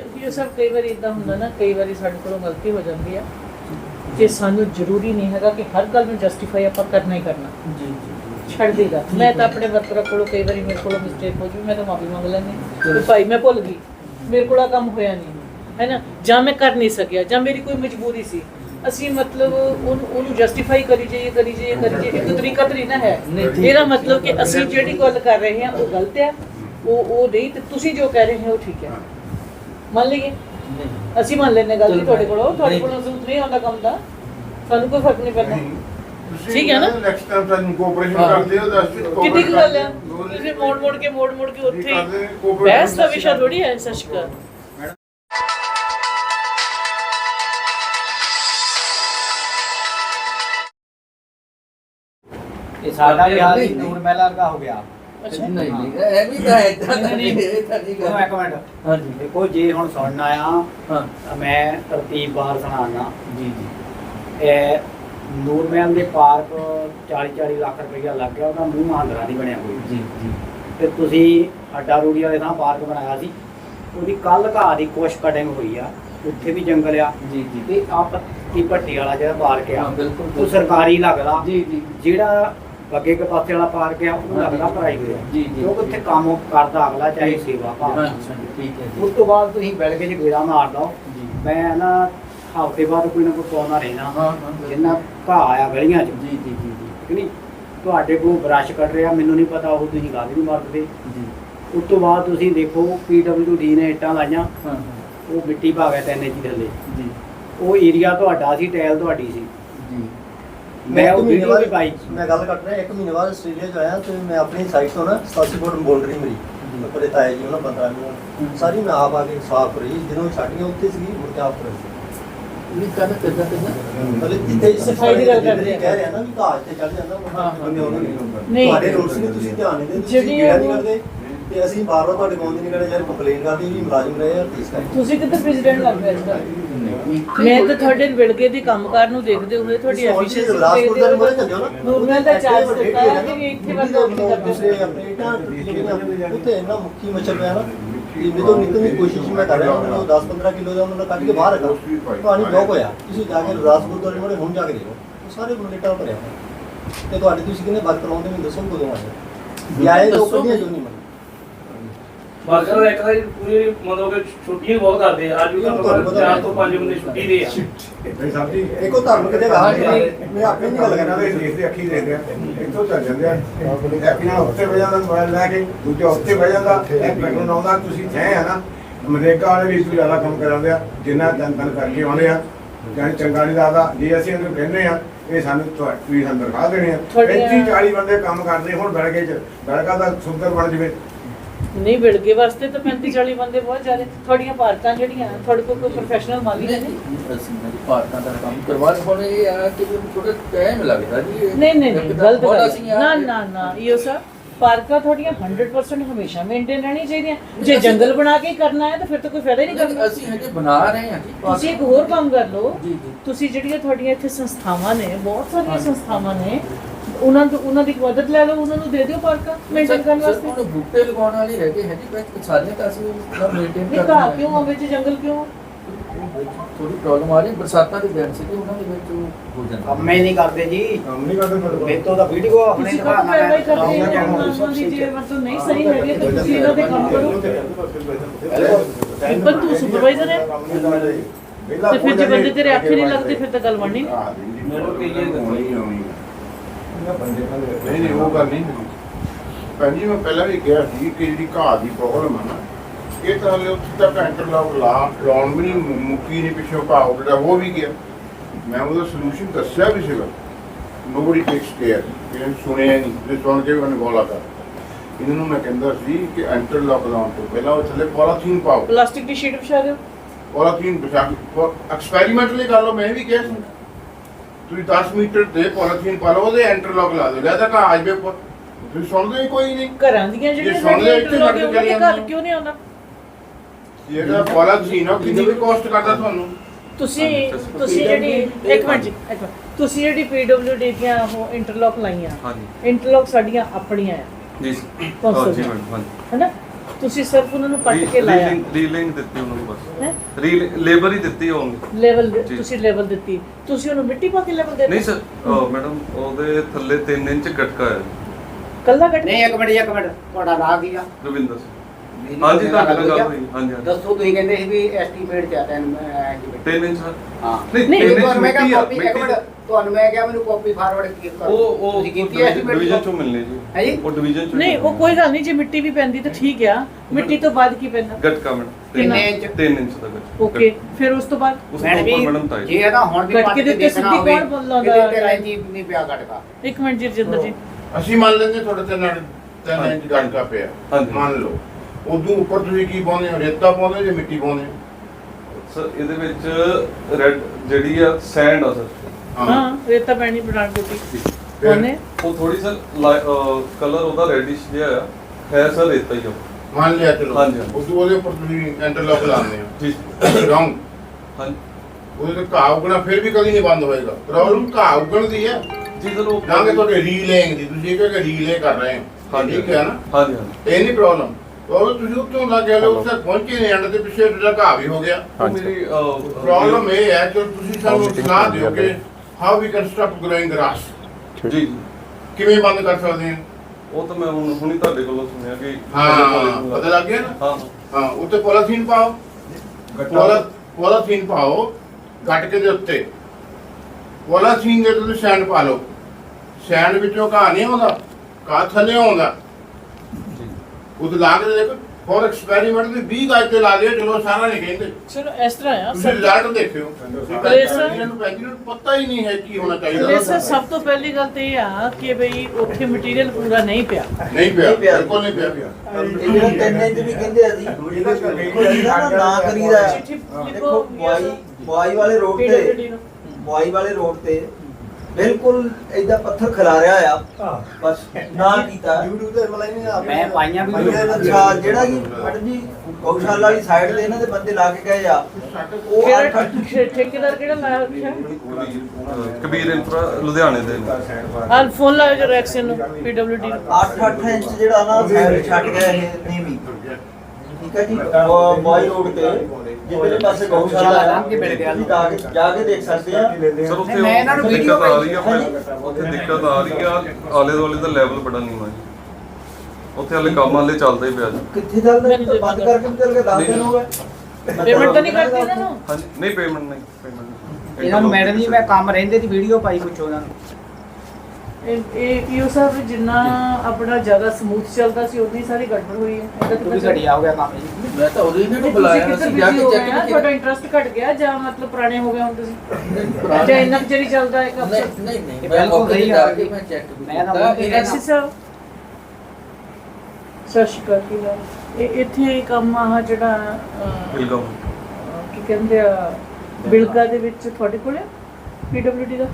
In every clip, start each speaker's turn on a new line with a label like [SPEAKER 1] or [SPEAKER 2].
[SPEAKER 1] ਇਹ ਸਭ ਕਈ ਵਾਰੀ ਇਦਾਂ ਹੁੰਦਾ ਨਾ ਕਈ ਵਾਰੀ ਸਾਡੇ ਕੋਲੋਂ ਗਲਤੀ ਹੋ ਜਾਂਦੀ ਆ ਕਿ ਸਾਨੂੰ ਜ਼ਰੂਰੀ ਨਹੀਂ ਹੈਗਾ ਕਿ ਹਰ ਗੱਲ ਨੂੰ ਜਸਟੀਫਾਈ ਆਪਾਂ ਕਰਨਾ ਹੀ ਕਰਨਾ।
[SPEAKER 2] ਜੀ ਜੀ
[SPEAKER 1] ਛੱਡ ਦੇਗਾ ਮੈਂ ਤਾਂ ਆਪਣੇ ਵਰਕਰਾਂ ਕੋਲੋਂ ਕਈ ਵਾਰੀ ਮੇਰੇ ਕੋਲੋਂ ਮਿਸਟੇਕ ਹੋ ਜੂ ਮੈਂ ਤਾਂ ਮਾਫੀ ਮੰਗ ਲੈਂਦੀ ਕਿ ਭਾਈ ਮੈਂ ਭੁੱਲ ਗਈ ਮੇਰੇ ਕੋਲ ਆ ਕੰਮ ਹੋਇਆ ਨਹੀਂ। ਹੈ ਨਾ? ਜਾਂ ਮੈਂ ਕਰ ਨਹੀਂ ਸਕਿਆ ਜਾਂ ਮੇਰੀ ਕੋਈ ਮਜਬੂਰੀ ਸੀ। ਅਸੀਂ ਮਤਲਬ ਉਹਨੂੰ ਉਹਨੂੰ ਜਸਟੀਫਾਈ ਕਰੀ ਜਾਈਏ ਕਰੀ ਜਾਈਏ ਕਰੀ ਜਾਈਏ ਇੱਕ ਤਰੀਕਾ ਤਰੀ ਨਾ ਹੈ। ਇਹਦਾ। ਮਤਲਬ ਕਿ ਅਸੀਂ ਜਿਹੜੀ ਗੱਲ ਕਰ ਰਹੇ ਹਾਂ ਉਹ ਗਲਤ ਹੈ ਉਹ ਉਹ ਨਹੀਂ ਤੇ ਤੁਸੀਂ ਜੋ ਕਹਿ ਰਹੇ ਹੋ ਉਹ ਠੀਕ ਹੈ। ਮੰਨ ਲਈਏ?
[SPEAKER 2] ਨਹੀਂ।
[SPEAKER 1] ਅਸੀਂ ਮੰਨ ਲੈਨੇ ਗੱਲ
[SPEAKER 2] ਚਲੋ
[SPEAKER 1] ਤੁਹਾਡੇ ਕੋਲੋਂ ਤੁਹਾਡੇ। ਕੋਲੋਂ ਜ਼ਰੂਰ ਨਹੀਂ ਆਉਂਦਾ ਕੰਮ ਦਾ। ਸਾਨੂੰ ਕੋਈ ਫ਼ਰਕ ਨਹੀਂ ਪੈਂਦਾ। ਠੀਕ ਹੈ ਨਾ?
[SPEAKER 3] ਨੈਕਸਟ ਟਾਈਮ ਸਾਨੂੰ ਕੋਆਪਰੇਸ਼ਨ। ਕਰਦੇ ਹੋ ਦੱਸ
[SPEAKER 1] ਕਿੰਨੀ ਕੁ ਗੱਲ ਹੈ? ਤੁਸੀਂ ਮੋੜ ਮੋੜ ਕੇ ਮੋੜ ਮੋੜ ਕੇ ਉੱਥੇ ਹੀ ਬਹਿਸ ਦਾ ਵਿਸ਼ਾ ਥੋੜੀ ਹੈ ਸਤਿ ਸ਼੍ਰੀ ਅਕਾਲ।
[SPEAKER 4] ਇਹ ਸਾਡਾ ਵਿਆਹ ਨੂਰ ਮਹਿਲਾ ਵਰਗਾ ਹੋ ਗਿਆ।
[SPEAKER 2] ਨਹੀਂ ਨਹੀਂ ਇਹ ਵੀ ਤਾਂ ਇਦਾਂ
[SPEAKER 1] ਨਹੀਂ, ਨਹੀਂ, ਨਹੀਂ।
[SPEAKER 2] ਇਹ ਤਾਂ ਨਹੀਂ
[SPEAKER 4] ਸੁਣੋ ਇੱਕ ਮਿੰਟ।
[SPEAKER 2] ਹਾਂਜੀ।
[SPEAKER 4] ਦੇਖੋ ਜੇ ਹੁਣ ਸੁਣਨ ਆਇਆ
[SPEAKER 2] ਹਾਂ।
[SPEAKER 4] ਤਾਂ ਮੈਂ ਤਰਤੀਬ ਬਾਹਰ ਸੁਣਾਉਣਾ।
[SPEAKER 2] ਜੀ ਜੀ।
[SPEAKER 4] ਇਹ ਨੂਰ ਮਹਿਲ ਦੇ ਪਾਰਕ 40 40 ਲੱਖ ਰੁਪਈਆ ਲੱਗ ਗਿਆ ਉਹਦਾ ਮੂੰਹ ਆਂਦਰਾ ਨਹੀਂ ਬਣਿਆ ਕੋਈ।
[SPEAKER 2] ਜੀ ਜੀ।
[SPEAKER 4] ਤੇ ਤੁਸੀਂ ਅੱਡਾ ਰੂੜੀ ਵਾਲੇ ਥਾਂ ਪਾਰਕ ਬਣਾਇਆ ਸੀ ਉਹਦੀ ਕੱਲ ਘਾਹ ਦੀ ਕੁਛ ਕਟਿੰਗ ਹੋਈ ਆ ਉੱਥੇ ਵੀ ਜੰਗਲ ਆ।
[SPEAKER 2] ਜੀ ਜੀ।
[SPEAKER 4] ਤੇ ਆ ਪੱਤੀ ਭੱਟੀ ਵਾਲਾ ਜਿਹੜਾ ਪਾਰਕ ਆ
[SPEAKER 2] ਬਿਲਕੁਲ
[SPEAKER 4] ਉਹ ਸਰਕਾਰੀ ਲੱਗਦਾ।
[SPEAKER 2] ਜੀ ਜੀ।
[SPEAKER 4] ਜਿਹੜਾ ਅੱਗੇ ਕੇ ਪਾਸੇ ਵਾਲਾ ਪਾਰਕ ਆ ਉਹ ਲੱਗਦਾ ਪ੍ਰਾਈਵੇਟ ਆ
[SPEAKER 2] ਜੀ, ਜੀ।
[SPEAKER 4] ਕਿਉਂਕਿ ਉੱਥੇ ਕੰਮ ਕਰਦਾ ਅਗਲਾ ਚਾਹੇ ਸੇਵਾ ਭਾਵਨਾ
[SPEAKER 2] ਹਾਂ ਠੀਕ ਹੈ ਜੀ।
[SPEAKER 4] ਉਸ ਤੋਂ ਬਾਅਦ ਤੁਸੀਂ ਕੇ ਜੇ ਗੇੜਾ ਮਾਰ ਦੋ ਮੈਂ ਨਾ ਹਫ਼ਤੇ ਬਾਅਦ ਕੋਈ ਨਾ ਕੋਈ ਪਾਉਣਾ ਰਹਿਣਾ
[SPEAKER 2] ਹਾਂ
[SPEAKER 4] ਜਿੰਨਾ ਘਾਹ ਆ ਗਲੀਆਂ 'ਚ।
[SPEAKER 2] ਜੀ ਜੀ ਜੀ
[SPEAKER 4] ਠੀਕ ਨਹੀਂ ਤੁਹਾਡੇ ਕੋਲ ਬ੍ਰਸ਼ ਕੱਢ ਰਿਹਾ ਮੈਨੂੰ ਨਹੀਂ ਪਤਾ ਉਹ ਤੁਸੀਂ ਗੱਲ ਨਹੀਂ ਮਾਰਦੇ
[SPEAKER 2] ਜੀ।
[SPEAKER 4] ਉਸ ਤੋਂ ਬਾਅਦ ਤੁਸੀਂ ਦੇਖੋ ਡੀ ਨੇ ਇੱਟਾਂ ਲਾਈਆਂ।
[SPEAKER 2] ਹਾਂ
[SPEAKER 4] ਉਹ ਮਿੱਟੀ ਭਾਵੇਂ 3 ਇੰਚ ਥੱਲੇ।
[SPEAKER 2] ਜੀ।
[SPEAKER 4] ਉਹ ਏਰੀਆ ਤੁਹਾਡਾ ਸੀ ਟਾਇਲ ਤੁਹਾਡੀ ਸੀ। ਮੈਂ ਉਹ ਵੀਡੀਓ ਵੀ ਪਾਈ।
[SPEAKER 5] ਮੈਂ ਗੱਲ ਕਰ ਰਿਹਾ ਇੱਕ ਮਹੀਨੇ ਬਾਅਦ ਆਸਟ੍ਰੇਲੀਆ ਚ ਆਇਆ ਤੇ ਮੈਂ ਆਪਣੀ ਸਾਈਟ ਤੋਂ ਨਾ 87 ਫੁੱਟ ਬਾਉਂਡਰੀ ਮੇਰੀ ਉੱਪਰ ਤਾਇਆ ਜੀ ਉਹਨਾਂ 15 ਮਿੰਟ ਸਾਰੀ ਮੈਂ ਆਪ ਆ ਕੇ ਸਾਫ਼ ਕਰੀ। ਜਦੋਂ ਛੱਡੀਆਂ ਉੱਥੇ ਸੀਗੀ ਮੁੜ ਕੇ ਆਪ ਕਰੀ।
[SPEAKER 2] ਇਹ ਕਹਿੰਦਾ ਕਿੱਦਾਂ ਕਿੱਦਾਂ
[SPEAKER 5] ਮਤਲਬ ਜਿੱਥੇ
[SPEAKER 1] ਸਫ਼ਾਈ ਦੀ ਗੱਲ ਕਰਦੇ ਆ।
[SPEAKER 5] ਕਹਿ ਰਿਹਾ ਨਾ ਵੀ ਘਾਹ ਤੇ ਚੜ ਜਾਂਦਾ ਉਹ
[SPEAKER 1] ਹਾਂ,
[SPEAKER 5] ਬੰਦੇ ਉਹਨਾਂ ਨੇ।
[SPEAKER 1] ਨਹੀਂ।
[SPEAKER 5] ਤੁਹਾਡੇ ਰੋਡਸ ਨਹੀਂ ਤੁਸੀਂ ਧਿਆਨ ਨਹੀਂ ਦਿੰਦੇ
[SPEAKER 1] ਜਿਹੜੀ
[SPEAKER 5] ਤੁਸੀਂ ਕਿਹੜਾ ਨਹੀਂ ਕਰਦੇ। ਤੇ ਅਸੀਂ ਬਾਰ ਬਾਰ ਤੁਹਾਡੇ ਕੋਲ ਨਹੀਂ ਕਰਦੇ ਯਾਰ ਕੰਪਲੇਨ ਕਰਦੇ ਵੀ ਮੁਲਾਜ਼ਮ ਰਹੇ ਕਰਕੇ।
[SPEAKER 1] ਤੁਸੀਂ ਕਿੱਥੇ ਪ੍ਰੈਜ਼ੀਡੈਂਟ ਲੱਗ ਦਾ
[SPEAKER 2] ਨਹੀਂ
[SPEAKER 1] ਮੈਂ ਤਾਂ ਤੁਹਾਡੇ ਵਿਲਗੇ ਦੇ ਕੰਮਕਾਰ ਨੂੰ ਦੇਖਦੇ ਹੋਏ ਤੁਹਾਡੀ ਐਫੀਸ਼ੀਐਂਸੀ
[SPEAKER 5] ਗੁਰਦਾਸਪੁਰ ਦਾ ਨੰਬਰ ਚੱਲਿਓ ਨਾ?
[SPEAKER 1] ਨੂਰਮਹਿਲ ਦਾ ਚਾਰਜ ਦਿੱਤਾ ਹੈ ਕਿ ਇੱਥੇ
[SPEAKER 5] ਦੇ ਲੋਕ ਇੱਟਾਂ ਜਿਹੜੀਆਂ ਉੱਥੇ ਇੰਨਾ ਮੁੱਖੀ ਮੱਛਰ ਪਿਆ ਨਾ ਮੇਰੇ ਤੋਂ ਨਿਕਲਣ ਦੀ ਕੋਸ਼ਿਸ਼ ਮੈਂ ਕਰ ਰਿਹਾ ਹਾਂ 10 15 ਕਿਲੋ ਦਾ ਮਤਲਬ ਕੱਢ ਕੇ ਬਾਹਰ ਰੱਖਾਂ। ਪਾਣੀ ਬਲੌਕ ਹੋਇਆ। ਤੁਸੀਂ ਜਾ ਕੇ ਰਦਾਸ ਗੁਰਦੁਆਰੇ ਮੋੜੇ ਹੁਣ ਜਾ ਕੇ ਦੇਖੋ ਉਹ ਸਾਰੇ ਬੁਲੇਟਾਂ ਭਰਿਆ। ਤੇ ਤੁਹਾਡੇ ਤੁਸੀਂ ਕਿੰਨੇ ਵਰਕ ਕਰਾਉਂਦੇ ਮੈਨੂੰ ਦੱਸੋ ਕਦੋਂ ਆਏ? ਇਹ ਲੋਕ ਨਹੀਂ ਜੋ ਨਹੀਂ
[SPEAKER 6] ਵਰਕਰ ਇੱਕ ਤਾਂ ਪੂਰੀ ਮਤਲਬ ਕਿ ਛੁੱਟੀਆਂ ਬਹੁਤ ਕਰਦੇ ਆ। ਅੱਜ ਵੀ ਘੱਟੋ ਘੱਟ ਚਾਰ ਤੋਂ ਪੰਜ ਬੰਦੇ ਛੁੱਟੀ ਦੇ ਆ।
[SPEAKER 3] ਨਹੀਂ ਸਾਹਿਬ ਜੀ
[SPEAKER 5] ਇੱਕੋ ਧਰਮ ਕਿਤੇ ਗਾ ਮੈਂ ਆਪਣੀ ਨਹੀਂ ਗੱਲ
[SPEAKER 3] ਇਹਨਾਂ
[SPEAKER 5] ਕਰਨਾ
[SPEAKER 3] ਦੇ ਦੇਖਦੇ ਅੱਖੀ ਦੇਖਦੇ ਆ ਇੱਥੋਂ ਚੱਲ ਜਾਂਦੇ ਆ। ਇੱਕ ਨਾਲ ਉੱਥੇ ਬਹਿ ਜਾਂਦਾ ਮੋਬਾਈਲ ਲੈ ਕੇ ਦੂਜਾ ਉੱਥੇ ਬਹਿ ਜਾਂਦਾ। ਇੱਕ ਮੈਨੂੰ ਆਉਂਦਾ ਤੁਸੀਂ ਥੇ ਆ ਨਾ ਅਮਰੀਕਾ ਵਾਲੇ ਵੀ ਇਸ ਤੋਂ ਜ਼ਿਆਦਾ ਕੰਮ ਕਰਾਉਂਦੇ ਆ ਜਿੰਨਾ ਦਨ ਦਨ ਕਰਕੇ ਆਉਂਦੇ ਆ। ਜਾਨੀ ਚੰਗਾ ਨਹੀਂ ਲੱਗਦਾ ਜੇ ਅਸੀਂ ਇਹਨੂੰ ਕਹਿੰਦੇ ਆ ਇਹ ਸਾਨੂੰ ਤੁਹਾ- ਤੁਸੀਂ ਸਾਨੂੰ ਦਰਖਾਹ ਦੇਣੀ ਆ।
[SPEAKER 1] ਤੁਹਾਡੀਆਂ-
[SPEAKER 3] 35 40 ਬੰਦੇ ਕੰਮ ਕਰਦੇ ਹੁਣ ਬੜਕੇ ਚ ਬੜਕਾ ਦਾ ਸੁੰਦਰ ਬਣ ਜਵੇ।
[SPEAKER 1] ਨਹੀਂ ਵਿਲਗੇ ਵਾਸਤੇ ਤਾਂ 35 40 ਬੰਦੇ ਬਹੁਤ ਜ਼ਿਆਦਾ ਤੁਹਾਡੀਆਂ ਪਾਰਕਾਂ ਜਿਹੜੀਆਂ ਤੁਹਾਡੇ ਕੋਲ ਕੋਈ ਪ੍ਰੋਫੈਸ਼ਨਲ ਮਾਲੀ ਨਹੀਂ?
[SPEAKER 2] ਅਸੀਂ ਮੇਰੀ ਪਾਰਟਾਂ ਦਾ ਕੰਮ ਕਰਵਾ ਰਹੇ ਹੁਣ ਇਹ ਆ ਕਿ ਥੋੜਾ ਟਾਈਮ ਲੱਗਦਾ ਜੀ।
[SPEAKER 1] ਨਹੀਂ ਨਹੀਂ ਗਲਤ ਗੱਲ ਨਾ ਨਾ ਨਾ ਇਹੋ ਸਰ ਪਾਰਕਾਂ ਤੁਹਾਡੀਆਂ 100% ਹਮੇਸ਼ਾ ਮੇਨਟੇਨ ਰਹਿਣੀ ਚਾਹੀਦੀਆਂ। ਜੇ ਜੰਗਲ ਬਣਾ ਕੇ ਕਰਨਾ ਹੈ ਤਾਂ ਫਿਰ ਤਾਂ ਕੋਈ ਫਾਇਦਾ ਹੀ ਨਹੀਂ ਕਰਨਾ
[SPEAKER 2] ਅਸੀਂ ਹਜੇ ਬਣਾ ਰਹੇ ਹਾਂ
[SPEAKER 1] ਤੁਸੀਂ ਇੱਕ ਹੋਰ ਕੰਮ ਕਰ ਲਓ। ਤੁਸੀਂ ਜਿਹੜੀਆਂ ਤੁਹਾਡੀਆਂ ਇੱਥੇ ਸੰਸਥਾਵਾਂ ਨੇ ਬਹੁਤ ਸਾਰੀਆਂ। ਸੰਸਥਾਵਾਂ ਨੇ ਉਹਨਾਂ ਤੋਂ ਉਹਨਾਂ ਦੀ ਮਦਦ ਲੈ ਲਓ ਉਹਨਾਂ ਨੂੰ ਦੇ ਦਿਓ ਪਾਰਕਾਂ ਮੇਨਟੇਨ ਕਰਨ ਵਾਸਤੇ
[SPEAKER 2] ਹੁਣ ਬੂਟੇ ਲਗਾਉਣ ਵਾਲੇ ਹੈਗੇ ਹੈ ਜੀ ਬਸ ਸਾਰੀਆਂ ਤਾਂ ਅਸੀਂ ਮੇਨਟੇਨ
[SPEAKER 1] ਨਹੀਂ ਘਾਹ ਕਿਉਂ ਆ ਵਿੱਚ ਜੰਗਲ ਕਿਉਂ
[SPEAKER 2] ਥੋੜੀ ਪ੍ਰੋਬਲਮ ਆ ਰਹੀ ਬਰਸਾਤਾਂ ਦੇ ਦਿਨ ਸੀ ਉਹਨਾਂ ਦੇ ਵਿੱਚ ਉਹ ਹੋ ਜਾਂਦਾ
[SPEAKER 4] ਕੰਮ ਹੀ ਨਹੀਂ ਕਰਦੇ ਜੀ
[SPEAKER 3] ਕੰਮ ਨਹੀਂ ਕਰਦੇ ਫਿਰ
[SPEAKER 4] ਮੇਰੇ ਤੋਂ ਤਾਂ ਵੀਡੀਓ ਆਪਣੇ
[SPEAKER 1] ਕਰਦੇ ਹੋ
[SPEAKER 4] ਮੈਂ
[SPEAKER 1] ਉਹਨਾਂ ਦੀ ਜੇ ਮਤਲਬ ਨਹੀਂ ਸਹੀ ਹੈਗੇ ਤਾਂ ਤੁਸੀਂ ਇਹਨਾਂ ਦੇ ਕੰਮ ਕਰੋ ਪਿੰਪਲ ਤੂੰ ਸੁਪਰਵਾਈਜ਼ਰ ਹੈ ਤੇ ਫਿਰ ਜੇ ਬੰਦੇ ਤੇਰੇ ਆਖੇ ਨਹੀਂ ਲੱਗਦੇ ਫਿਰ ਤਾਂ ਗੱਲ ਬਣਨੀ ਨਹੀਂ
[SPEAKER 3] ਮੈਨੂੰ ਕਹੀਏ ਹੋਣੀ ਹੋਣੀ ਨਹੀਂ ਨਹੀਂ ਉਹ ਗੱਲ ਨਹੀਂ ਪੰਜੀ ਮੈਂ ਪਹਿਲਾਂ ਵੀ ਕਿਹਾ ਸੀ ਕਿ ਜਿਹੜੀ ਘਾਹ ਦੀ ਪ੍ਰੋਬਲਮ ਹੈ ਨਾ ਇਹ ਤਾਂ ਹਲੇ ਉੱਥੇ ਤੱਕ ਇੰਟਰਲੌਕ ਲਾ ਲਾਉਣ ਵੀ ਨਹੀਂ ਮੁੱਕੀ ਨਹੀਂ ਪਿੱਛੋਂ ਘਾਹ ਉੱਡਦਾ ਹੋ ਵੀ ਗਿਆ। ਮੈਂ ਉਹਦਾ ਸੋਲੂਸ਼ਨ ਦੱਸਿਆ ਵੀ ਸੀਗਾ। ਨੋਬਡੀ ਟੇਕਸ ਕੇਅਰ ਇਹਨਾਂ ਸੁਣਿਆ ਨਹੀਂ। ਜੇ ਸੁਣ ਕੇ ਵੀ ਮੈਨੂੰ ਬੋਲਾ ਕਰ ਇਹਨਾਂ ਨੂੰ ਮੈਂ ਕਹਿੰਦਾ ਸੀ ਕਿ ਇੰਟਰਲੌਕ ਲਾਉਣ ਤੋਂ ਪਹਿਲਾਂ ਉਹ ਥੱਲੇ ਪੋਲੀਥੀਨ ਪਾਓ।
[SPEAKER 1] ਪਲਾਸਟਿਕ ਦੀ ਸ਼ੀਟ ਵਿਛਾ ਦਿਓ।
[SPEAKER 3] ਪੋਲੀਥੀਨ ਬਚਾ ਕੇ ਐਕਸਪੈਰੀਮੈਂਟਲੀ ਕਰ ਲਓ ਮੈਂ ਵੀ ਕਿਹਾ ਸੀ। ਤੁਸੀਂ 10 ਮੀਟਰ ਤੇ ਪੋਲੀਥੀਨ ਪਾ ਲਓ ਉਹਦੇ ਇੰਟਰਲੌਕ ਲਾ ਦਿਓ। ਤਾਂ ਅੱਜ ਦੇ ਉੱਪਰ। ਤੁਸੀਂ ਸੁਣਦੇ ਹੀ ਕੋਈ ਨਹੀਂ।
[SPEAKER 1] ਘਰਾਂ ਦੀਆਂ ਜਿਹੜੀਆਂ
[SPEAKER 3] ਲਿਆ ਇੱਥੇ
[SPEAKER 1] ਸਾਡੀਆਂ
[SPEAKER 3] ਲੱਗ ਕੇ
[SPEAKER 1] ਘਰ ਕਿਉਂ ਨਹੀਂ ਆਉਂਦਾ?
[SPEAKER 3] ਜਿਹੜਾ ਪੋਲੀਥੀਨ ਉਹ ਕਿੰਨੀ ਵੀ ਕੋਸਟ ਕਰਦਾ ਤੁਹਾਨੂੰ?
[SPEAKER 1] ਤੁਸੀਂ ਤੁਸੀਂ ਜਿਹੜੀ ਇੱਕ ਮਿੰਟ ਜੀ ਇੱਕ ਮਿੰਟ। ਤੁਸੀਂ ਜਿਹੜੀ ਪੀਡਬਲਯੂਡੀ ਦੀਆਂ ਉਹ ਇੰਟਰਲੌਕ ਲਾਈਆਂ।
[SPEAKER 7] ਹਾਂਜੀ।
[SPEAKER 1] ਇੰਟਰਲੌਕ ਸਾਡੀਆਂ ਆਪਣੀਆਂ ਆ।
[SPEAKER 7] ਜੀ
[SPEAKER 1] ਕੌਂਸਲ
[SPEAKER 7] ਜੀ ਮੈਡਮ ਹਾਂਜੀ।
[SPEAKER 1] ਹੈਨਾ? ਤੁਸੀਂ ਸਿਰਫ ਉਹਨਾਂ ਨੂੰ ਪੱਟ ਕੇ ਲਾਇਆ।
[SPEAKER 7] ਰੀਲਿੰਗ ਦਿੱਤੀ ਉਹਨਾਂ ਨੂੰ ਬਸ।
[SPEAKER 1] ਹੈ?
[SPEAKER 7] ਰੀਲ ਲੇਬਰ ਹੀ ਦਿੱਤੀ ਉਹਨੂੰ
[SPEAKER 1] ਲੈਵਲ
[SPEAKER 7] ਜੀ।
[SPEAKER 1] ਤੁਸੀਂ ਲੈਵਲ ਦਿੱਤੀ। ਤੁਸੀਂ ਉਹਨੂੰ ਮਿੱਟੀ ਪਾ ਕੇ ਲੈਵਲ ਦੇ
[SPEAKER 7] ਨਹੀਂ ਸਰ ਮੈਡਮ ਉਹਦੇ ਥੱਲੇ 3 ਇੰਚ ਗਟਕਾ ਹੈ।
[SPEAKER 1] ਕੱਲਾ ਕੱਟ
[SPEAKER 4] ਨਹੀਂ ਇੱਕ ਮਿੰਟ ਇੱਕ ਮਿੰਟ। ਤੁਹਾਡਾ ਨਾਂ ਕੀ ਆ?
[SPEAKER 7] ਰਵਿੰਦਰ ਸਿੰਘ ਹਾਂਜੀ ਤੁਹਾਡੇ ਨਾਲ ਗੱਲ ਹੋਈ। ਹਾਂਜੀ ਹਾਂਜੀ।
[SPEAKER 4] ਦੱਸੋ ਤੁਸੀਂ ਕਹਿੰਦੇ ਸੀ ਵੀ ਐਸਟੀਮੇਟ ਚ ਆ ਤੈਨੂੰ ਐਸਟੀਮੇਟ।
[SPEAKER 7] 3 inch sir.
[SPEAKER 4] ਹਾਂ।
[SPEAKER 7] ਨਹੀਂ
[SPEAKER 1] ਨਹੀਂ,
[SPEAKER 7] 3 ਇੰਚ
[SPEAKER 4] ਤੁਹਾਨੂੰ ਮੈਂ
[SPEAKER 7] ਮਿੱਟੀ
[SPEAKER 4] ਕਿਹਾ
[SPEAKER 7] ਆ
[SPEAKER 4] ਕਾਪੀ ਇੱਕ
[SPEAKER 7] ਮਿੱਟੀ
[SPEAKER 4] ਮਿੰਟ। ਤੁਹਾਨੂੰ ਮੈਂ ਕਿਹਾ ਮੈਨੂੰ ਕਾਪੀ ਫਾਰਵਰਡ ਕੀ ਕਰ
[SPEAKER 7] ਉਹ ਉਹ
[SPEAKER 4] ਤੁਸੀਂ ਕੀਤੀ ਐਸਟੀਮੇਟ
[SPEAKER 7] ਡਿਵੀਜ਼ਨ ਚੋਂ ਮਿਲਨੇ ਜੀ।
[SPEAKER 4] ਹੈ ਜੀ?
[SPEAKER 7] ਉਹ ਡਿਵੀਜ਼ਨ ਚੋਂ
[SPEAKER 1] ਨਹੀਂ ਉਹ ਕੋਈ ਗੱਲ ਨਹੀਂ ਜੇ ਮਿੱਟੀ ਵੀ ਪੈਂਦੀ ਤਾਂ ਠੀਕ ਆ। ਮਿੱਟੀ ਤੋਂ ਬਾਅਦ ਕੀ ਪੈਂਦਾ?
[SPEAKER 7] ਗਟਕਾ ਮੈਡਮ
[SPEAKER 4] ਕਿੰਨੇ? ਇੰਚ।
[SPEAKER 7] 3 ਇੰਚ ਦਾ ਗਟਕਾ।
[SPEAKER 1] ਓਕੇ ਫਿਰ ਉਸ ਤੋਂ ਬਾਅਦ?
[SPEAKER 7] ਉਸ
[SPEAKER 4] ਮੈਡਮ
[SPEAKER 7] ਤੋਂ
[SPEAKER 4] ਜੀ
[SPEAKER 7] ਉੱਪਰ ਮੈਡਮ ਤਾਈ
[SPEAKER 4] ਜੇ। ਇਹਦਾ ਹੁਣ ਵੀ
[SPEAKER 1] ਗਟਕੇ ਦੇ
[SPEAKER 4] ਕੇ
[SPEAKER 1] ਉੱਤੇ ਸਿੱਧੀ ਕੌਣ ਬੋਲਦਾ ਹੁੰਦਾ?
[SPEAKER 4] ਤੇਰਾ ਇੰਚ ਨਹੀਂ ਪਿਆ ਗਟਕਾ।
[SPEAKER 1] ਇੱਕ ਮਿੰਟ ਜੀ ਰਜਿੰਦਰ ਜੀ।
[SPEAKER 3] ਅਸੀਂ ਮੰਨ ਲੈਂਦੇ ਤੁਹਾਡੇ ਤੇ ਨਾਲ ਤਿੰਨ ਇੰਚ ਗੜਕਾ ਪਿਆ। ਮੰਨ ਲਓ। ਉਦੋਂ ਉੱਪਰ ਤੁਸੀਂ ਕੀ ਪਾਉਂਦੇ ਹੋ? ਰੇਤਾ ਪਾਉਂਦੇ ਹੋ ਜਾਂ ਮਿੱਟੀ ਪਾਉਂਦੇ ਹੋ?
[SPEAKER 7] ਸਰ ਇਹਦੇ ਵਿੱਚ ਰੈਡ ਜਿਹੜੀ ਆ ਸੈਂਡ ਆ ਸਰ।
[SPEAKER 1] ਹਾਂ। ਰੇਤਾ ਪੈਣੀ ਬਣਾਉਣ ਕੋਟੀ
[SPEAKER 3] ਫਿਰ?
[SPEAKER 1] ਉਹਨੇ?
[SPEAKER 7] ਉਹ ਥੋੜੀ ਸਰ ਕਲਰ ਉਹਦਾ ਰੈਡਿਸ਼ ਜਿਹਾ ਆ। ਹੈ ਸਰ ਰੇਤਾ ਹੀ ਆ
[SPEAKER 3] ਮੰਨ ਲਿਆ ਚਲੋ।
[SPEAKER 7] ਹਾਂਜੀ, ਹਾਂਜੀ।
[SPEAKER 3] ਉਦੋਂ ਉਹਦੇ ਉੱਪਰ ਤੁਸੀਂ ਇੰਟਰਲੌਕ ਲਾਉਂਦੇ ਹੋ।
[SPEAKER 7] ਜੀ
[SPEAKER 3] ਰੌਂਗ।
[SPEAKER 7] ਹਾਂਜੀ।
[SPEAKER 3] ਉਹਦੇ ਤੇ ਘਾਹ ਉਗਣਾ ਫਿਰ ਵੀ ਕਦੀ ਨਹੀਂ ਬੰਦ ਹੋਏਗਾ। ਪ੍ਰੋਬਲਮ ਘਾਹ ਉਗਣ ਦੀ ਹੈ।
[SPEAKER 7] ਜੀ ਸਰ ਉਹ
[SPEAKER 3] ਜਾਂ ਕਿ ਤੁਹਾਡੇ ਰੀਲੇਇੰਗ ਦੀ। ਤੁਸੀਂ ਇਹ ਕਿ ਰੀਲੇ ਕਰ ਰਹੇ ਹੋ।
[SPEAKER 7] ਹਾਂਜੀ
[SPEAKER 3] ਠੀਕ ਹੈ ਨਾ?
[SPEAKER 7] ਹਾਂਜੀ। ਹਾਂਜੀ
[SPEAKER 3] ਇਹ ਨਹੀਂ ਪ੍ਰੋਬਲਮ ਉਹ ਤੁਸੀਂ ਉੱਤੋਂ ਲੱਗ ਗਏ ਲੋ ਉੱਥੇ ਪਹੁੰਚੇ ਨਹੀਂ ਐਂਡ ਦੇ ਪਿੱਛੇ ਜਿਹੜਾ ਘਾਹ ਵੀ ਹੋ ਗਿਆ।
[SPEAKER 7] ਉਹ ਮੇਰੀ
[SPEAKER 3] ਪ੍ਰੋਬਲਮ ਇਹ ਹੈ ਕਿ ਤੁਸੀਂ ਸਾਨੂੰ ਸਲਾਹ ਦਿਓ ਕਿ how we can stop growing grass
[SPEAKER 7] ਜੀ। ਜੀ।
[SPEAKER 3] ਕਿਵੇਂ ਬੰਦ ਕਰ ਸਕਦੇ ਹਾਂ
[SPEAKER 7] ਉਹ ਤਾਂ ਮੈਂ ਹੁਣ ਹੁਣੀ ਤੁਹਾਡੇ ਕੋਲੋਂ ਸੁਣਿਆ ਕਿ
[SPEAKER 3] ਹਾਂ ਪਤਾ ਲੱਗ ਗਿਆ ਨਾ?
[SPEAKER 7] ਹਾਂ।
[SPEAKER 3] ਹਾਂ ਉੱਤੇ ਪੋਲੀਥੀਨ ਪਾਓ। ਪੋਲਾ ਪੋਲੀਥੀਨ ਪਾਓ ਗੱਟਕੇ ਦੇ ਉੱਤੇ। ਪੋਲੀਥੀਨ ਦੇ ਉੱਤੇ ਸੈਂਡ ਪਾ ਲਓ। ਸੈਂਡ ਵਿੱਚੋਂ ਘਾਹ ਨਹੀਂ ਆਉਂਦਾ ਘਾਹ ਥੱਲੇ ਆਉਂਦਾ।
[SPEAKER 7] ਜੀ।
[SPEAKER 3] ਉਹ ਲਾ ਕੇ ਦੇਖੋ। ਫੋਰ ਐਕਸਪੈਰੀਮੈਂਟ ਦੀ 20 ਗਾਜ ਤੇ ਲਾ ਲਿਓ ਚਲੋ ਸਾਰਾ ਨਹੀਂ ਕਹਿੰਦੇ।
[SPEAKER 1] ਚਲੋ ਇਸ ਤਰ੍ਹਾਂ ਆ
[SPEAKER 3] ਤੁਸੀਂ
[SPEAKER 1] ਸਰ
[SPEAKER 3] ਰਿਜ਼ਲਟ ਦੇਖਿਓ। ਇਹਨਾਂ ਨੂੰ ਪੈਂਦੀ ਨੂੰ ਪਤਾ ਹੀ ਨਹੀਂ ਹੈ ਕੀ ਹੋਣਾ ਚਾਹੀਦਾ।
[SPEAKER 1] ਸਰ ਸਭ ਤੋਂ ਪਹਿਲੀ ਗੱਲ ਤੇ ਇਹ ਆ ਕਿ ਬਈ ਉੱਥੇ ਮਟੀਰੀਅਲ ਪੂਰਾ ਨਹੀਂ ਪਿਆ।
[SPEAKER 3] ਨਹੀਂ ਪਿਆ। ਬਿਲਕੁਲ ਨਹੀਂ ਪਿਆ
[SPEAKER 8] ਇਹ ਜਿਹੜਾ ਤਿੰਨ ਇੰਚ ਵੀ ਕਹਿੰਦੇ ਨਾ ਕਰੀਦਾ।
[SPEAKER 1] ਚਿੱਠੀ
[SPEAKER 8] ਦੇਖੋ ਬੁਆਈ ਬੁਆਈ ਵਾਲੇ ਰੋਡ ਤੇ
[SPEAKER 1] PWD ਨੂੰ।
[SPEAKER 8] ਬੁਆਈ ਵਾਲੇ ਰੋਡ ਤੇ ਬਿਲਕੁਲ ਏਦਾਂ ਪੱਥਰ ਖਿਲਾਰਿਆ ਆ। ਬਸ ਨਾ ਕੀਤਾ।
[SPEAKER 5] YouTube ਤੇ ਮਲਾਈ ਨਹੀਂ ਆ
[SPEAKER 4] ਮੈਂ ਪਾਈਆਂ ਵੀ
[SPEAKER 8] ਅੱਛਾ ਜਿਹੜਾ ਕਿ ਮੈਡਮ ਜੀ ਗਊਸ਼ਾਲਾ ਵਾਲੀ ਸਾਈਡ ਤੇ ਇਹਨਾਂ ਦੇ ਬੰਦੇ ਲਾ ਕੇ ਗਏ ਆ। ਉਹ
[SPEAKER 1] ਕਿਹੜਾ
[SPEAKER 8] ਅੱਠ ਅੱਠ
[SPEAKER 1] ਠੇ- ਠੇਕੇਦਾਰ ਕਿਹੜਾ ਲਾਇਆ ਰੱਖਿਆ
[SPEAKER 7] ਕਬੀਰ ਇੰਫਰਾ ਲੁਧਿਆਣੇ ਦੇ।
[SPEAKER 1] ਹਾਂ ਫੋਨ ਲਾਇਆ ਜਰਾ ਐਕਸ਼ਨ ਨੂੰ ਪੀਡਬਲਯੂਡੀ ਨੂੰ।
[SPEAKER 8] ਅੱਠ ਅੱਠ ਇੰਚ ਜਿਹੜਾ ਨਾ ਸਾਈਡ ਛੱਡ ਗਿਆ ਇਹ ਨੀਵੀਂ। ਠੀਕ ਹੈ ਜੀ? ਬੁਆਈ ਰੋਡ ਤੇ ਜਿਹੜੇ ਪਾਸੇ ਗਊਸ਼ਾਲਾ ਆ
[SPEAKER 4] ਲੰਘ ਕੇ ਮਿਲ ਗਿਆ।
[SPEAKER 8] ਜਾ ਕੇ ਜਾ ਕੇ ਦੇਖ ਸਕਦੇ ਆ।
[SPEAKER 7] ਸਰ ਉੱਥੇ
[SPEAKER 4] ਮੈਂ ਇਹਨਾਂ ਨੂੰ ਵੀਡੀਓ
[SPEAKER 7] ਆ ਰਹੀ ਆ। ਉੱਥੇ ਦਿੱਕਤ ਆ ਰਹੀ ਆ। ਆਲੇ ਦੁਆਲੇ ਦਾ ਲੈਵਲ ਬੜਾ ਨੀਵਾਂ ਜੀ। ਉੱਥੇ ਹਲੇ ਕੰਮ ਹਾਲੇ ਚੱਲਦਾ ਹੀ ਪਿਆ ਜੀ।
[SPEAKER 8] ਕਿੱਥੇ ਚੱਲਦਾ ਬੰਦ ਕਰਕੇ ਵੀ ਚੱਲ ਕੇ 10 ਦਿਨ ਹੋ ਗਏ
[SPEAKER 1] ਪੇਮੈਂਟ ਤਾਂ ਨਹੀਂ ਕਰਦੀ ਇਹਨਾਂ ਨੂੰ?
[SPEAKER 7] ਹਾਂਜੀ। ਨਹੀਂ ਪੇਮੈਂਟ ਨਹੀਂ ਪੇਮੈਂਟ
[SPEAKER 4] ਇਹਨਾਂ ਨੂੰ ਮੈਡਮ ਜੀ ਮੈਂ ਕੰਮ ਰਹਿੰਦੇ ਦੀ ਵੀਡੀਓ ਪਾਈ ਪੁੱਛੋ ਉਹਨਾਂ ਨੂੰ।
[SPEAKER 1] ਇਹ ਇਹ ਇਹ ਸਾਹਿਬ ਜਿੰਨਾ ਆਪਣਾ ਜ਼ਿਆਦਾ ਸਮੂਥ ਚੱਲਦਾ ਸੀ ਉਨੀ ਸਾਰੀ ਗੜਬੜ ਹੋਈ ਹੈ। ਇਹਦਾ
[SPEAKER 4] ਉਹ ਵੀ ਘਟਿਆ ਹੋ ਗਿਆ ਕੰਮ ਜੀ।
[SPEAKER 2] ਮੈਂ ਤਾਂ ਉਦੋਂ ਇਹਨਾਂ ਨੂੰ
[SPEAKER 1] ਤੁਸੀਂ
[SPEAKER 2] ਬੁਲਾਇਆ
[SPEAKER 1] ਕਿੱਧਰ
[SPEAKER 2] ਸੀ ਜਾ
[SPEAKER 1] busy
[SPEAKER 2] ਕੇ
[SPEAKER 1] ਹੋ
[SPEAKER 2] ਚੈੱਕ
[SPEAKER 1] ਗਏ ਆ?
[SPEAKER 2] ਵੀ
[SPEAKER 1] ਤੁਹਾਡਾ
[SPEAKER 2] ਕੀਤਾ
[SPEAKER 1] ਇੰਟਰਸਟ ਘਟ ਗਿਆ ਜਾਂ ਮਤਲਬ ਪੁਰਾਣੇ ਹੋ ਗਏ ਹੁਣ ਤੁਸੀਂ?
[SPEAKER 2] ਪੁਰਾਣੇ-
[SPEAKER 1] ਜਾਂ ਇੰਨਾ ਕੁ ਚਿਰ ਹੀ ਚੱਲਦਾ ਇੱਕ ਅਫਸਰ
[SPEAKER 2] ਨਹੀਂ ਨਹੀਂ ਨਹੀਂ
[SPEAKER 4] ਇਹ
[SPEAKER 2] ਮੈਂ
[SPEAKER 4] ਬਿਲਕੁਲ
[SPEAKER 2] ਮੌਕੇ ਤੇ
[SPEAKER 4] ਸਹੀ
[SPEAKER 2] ਜਾ
[SPEAKER 4] ਆ
[SPEAKER 2] ਕੇ
[SPEAKER 4] ਜੀ।
[SPEAKER 2] ਮੈਂ ਚੈੱਕ ਵੀ
[SPEAKER 4] ਮੈਂ ਤਾਂ
[SPEAKER 2] ਕੀਤਾ।
[SPEAKER 4] ਮੌਕੇ ਤੇ
[SPEAKER 2] ਇਹਨਾਂ
[SPEAKER 1] ਐਕਸੀ ਸਾਹਿਬ? ਸਤਿ ਸ਼੍ਰੀ ਅਕਾਲ ਕੀ ਹਾਲ? ਇਹ ਇੱਥੇ ਇਹ ਕੰਮ ਆ ਜਿਹੜਾ ਕੀ ਕਹਿੰਦੇ ਆ ਬਿਲਕਾ ਦੇ ਵਿੱਚ ਤੁਹਾਡੇ ਕੋਲ ਪੀਡਬਲਯੂਡੀ ਦਾ?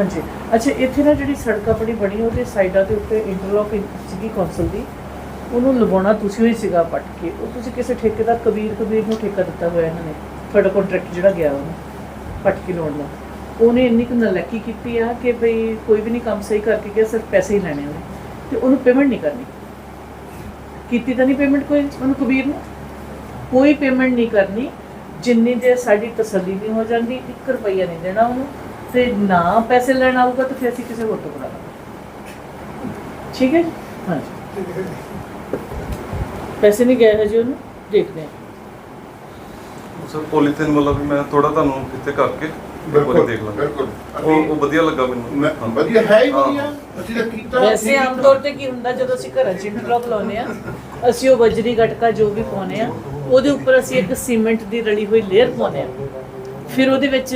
[SPEAKER 1] ਹਾਂਜੀ। ਅੱਛਾ, ਇੱਥੇ ਨਾ ਜਿਹੜੀ ਸੜਕ ਆਪਣੀ ਬਣੀ, ਉਹਦੇ ਸਾਈਡਾਂ ਦੇ ਉੱਤੇ ਇੰਟਰਲੌਕ ਸੀਗੀ ਕੌਂਸਲ ਦੀ। ਉਹਨੂੰ ਲਗਾਉਣਾ ਤੁਸੀਂ ਹੀ ਸੀਗਾ ਪੱਟ ਕੇ। ਉਹ ਤੁਸੀਂ ਕਿਸੇ ਠੇਕੇਦਾਰ ਕਬੀਰ ਕਬੀਰ ਨੂੰ ਠੇਕਾ ਦਿੱਤਾ ਹੋਇਆ ਇਹਨਾਂ ਨੇ, ਤੁਹਾਡਾ ਕੰਟਰੈਕਟ ਜਿਹੜਾ ਗਿਆ ਉਹਨੂੰ ਪੱਟ ਕੇ ਲਾਉਣ ਦਾ। ਉਹਨੇ ਇੰਨੀ ਕੁ ਨਲਾਇਕੀ ਕੀਤੀ ਆ ਕਿ ਭਈ ਕੋਈ ਵੀ ਨਹੀਂ ਕੰਮ ਸਹੀ ਕਰਕੇ ਗਿਆ, ਸਿਰਫ ਪੈਸੇ ਹੀ ਲੈਣੇ ਉਹਨੇ। ਤੇ ਉਹਨੂੰ ਪੇਮੈਂਟ ਨਹੀਂ ਕਰਨੀ। ਕੀਤੀ ਤਾਂ ਨਹੀਂ ਪੇਮੈਂਟ ਕੋਈ ਉਹਨੂੰ ਕਬੀਰ ਨੂੰ? ਕੋਈ ਪੇਮੈਂਟ ਨਹੀਂ ਕਰਨੀ। ਜਿੰਨੀ ਦੇ ਸਾਡੀ ਤਸੱਲੀ ਨਹੀਂ ਹੋ ਜਾਂਦੀ 1 ਰੁਪਈਆ ਨਹੀਂ ਦੇਣਾ ਉਹਨੂੰ। ਤੇ ਨਾ ਪੈਸੇ ਲੈਣ ਆਊਗਾ ਤਾਂ ਫਿਰ ਅਸੀਂ ਕਿਸੇ ਹੋਰ ਤੋਂ ਕਰਾ ਲਾਂਗੇ। ਠੀਕ ਹੈ ਹਾਂਜੀ। ਪੈਸੇ ਨਹੀਂ ਗਏ ਹਜੇ ਉਹਨੂੰ? ਦੇਖਦੇ ਹਾਂ।
[SPEAKER 7] ਸਰ ਪੋਲੀਥੀਨ ਵੀ ਮੈਂ ਥੋੜਾ ਤੁਹਾਨੂੰ ਇੱਥੇ ਕਰਕੇ ਵਾਰੀ ਦੇਖ ਲਾਂਗਾ।
[SPEAKER 3] ਬਿਲਕੁਲ
[SPEAKER 7] ਉਹ ਉਹ ਵਧੀਆ ਲੱਗਾ ਮੈਨੂੰ।
[SPEAKER 3] ਵਧੀਆ ਹੈ ਹੀ। ਵਧੀਆ। ਅਸੀਂ ਤਾਂ ਕੀਤਾ।
[SPEAKER 1] ਵੈਸੇ ਆਮ ਤੌਰ ਤੇ ਕੀ ਹੁੰਦਾ ਜਦੋਂ ਅਸੀਂ ਘਰਾਂ 'ਚ ਇੰਟਰਲੌਕ ਲਾਉਂਦੇ ਆ ਅਸੀਂ ਉਹ ਬਜਰੀ ਗਟਕਾ ਜੋ ਵੀ ਪਾਉਂਦੇ ਆ ਉਹਦੇ ਉੱਪਰ ਅਸੀਂ ਇੱਕ ਸੀਮੈਂਟ ਦੀ ਰਲੀ ਹੋਈ ਲੇਅਰ ਪਾਉਂਦੇ ਆ ਫਿਰ ਉਹਦੇ ਵਿੱਚ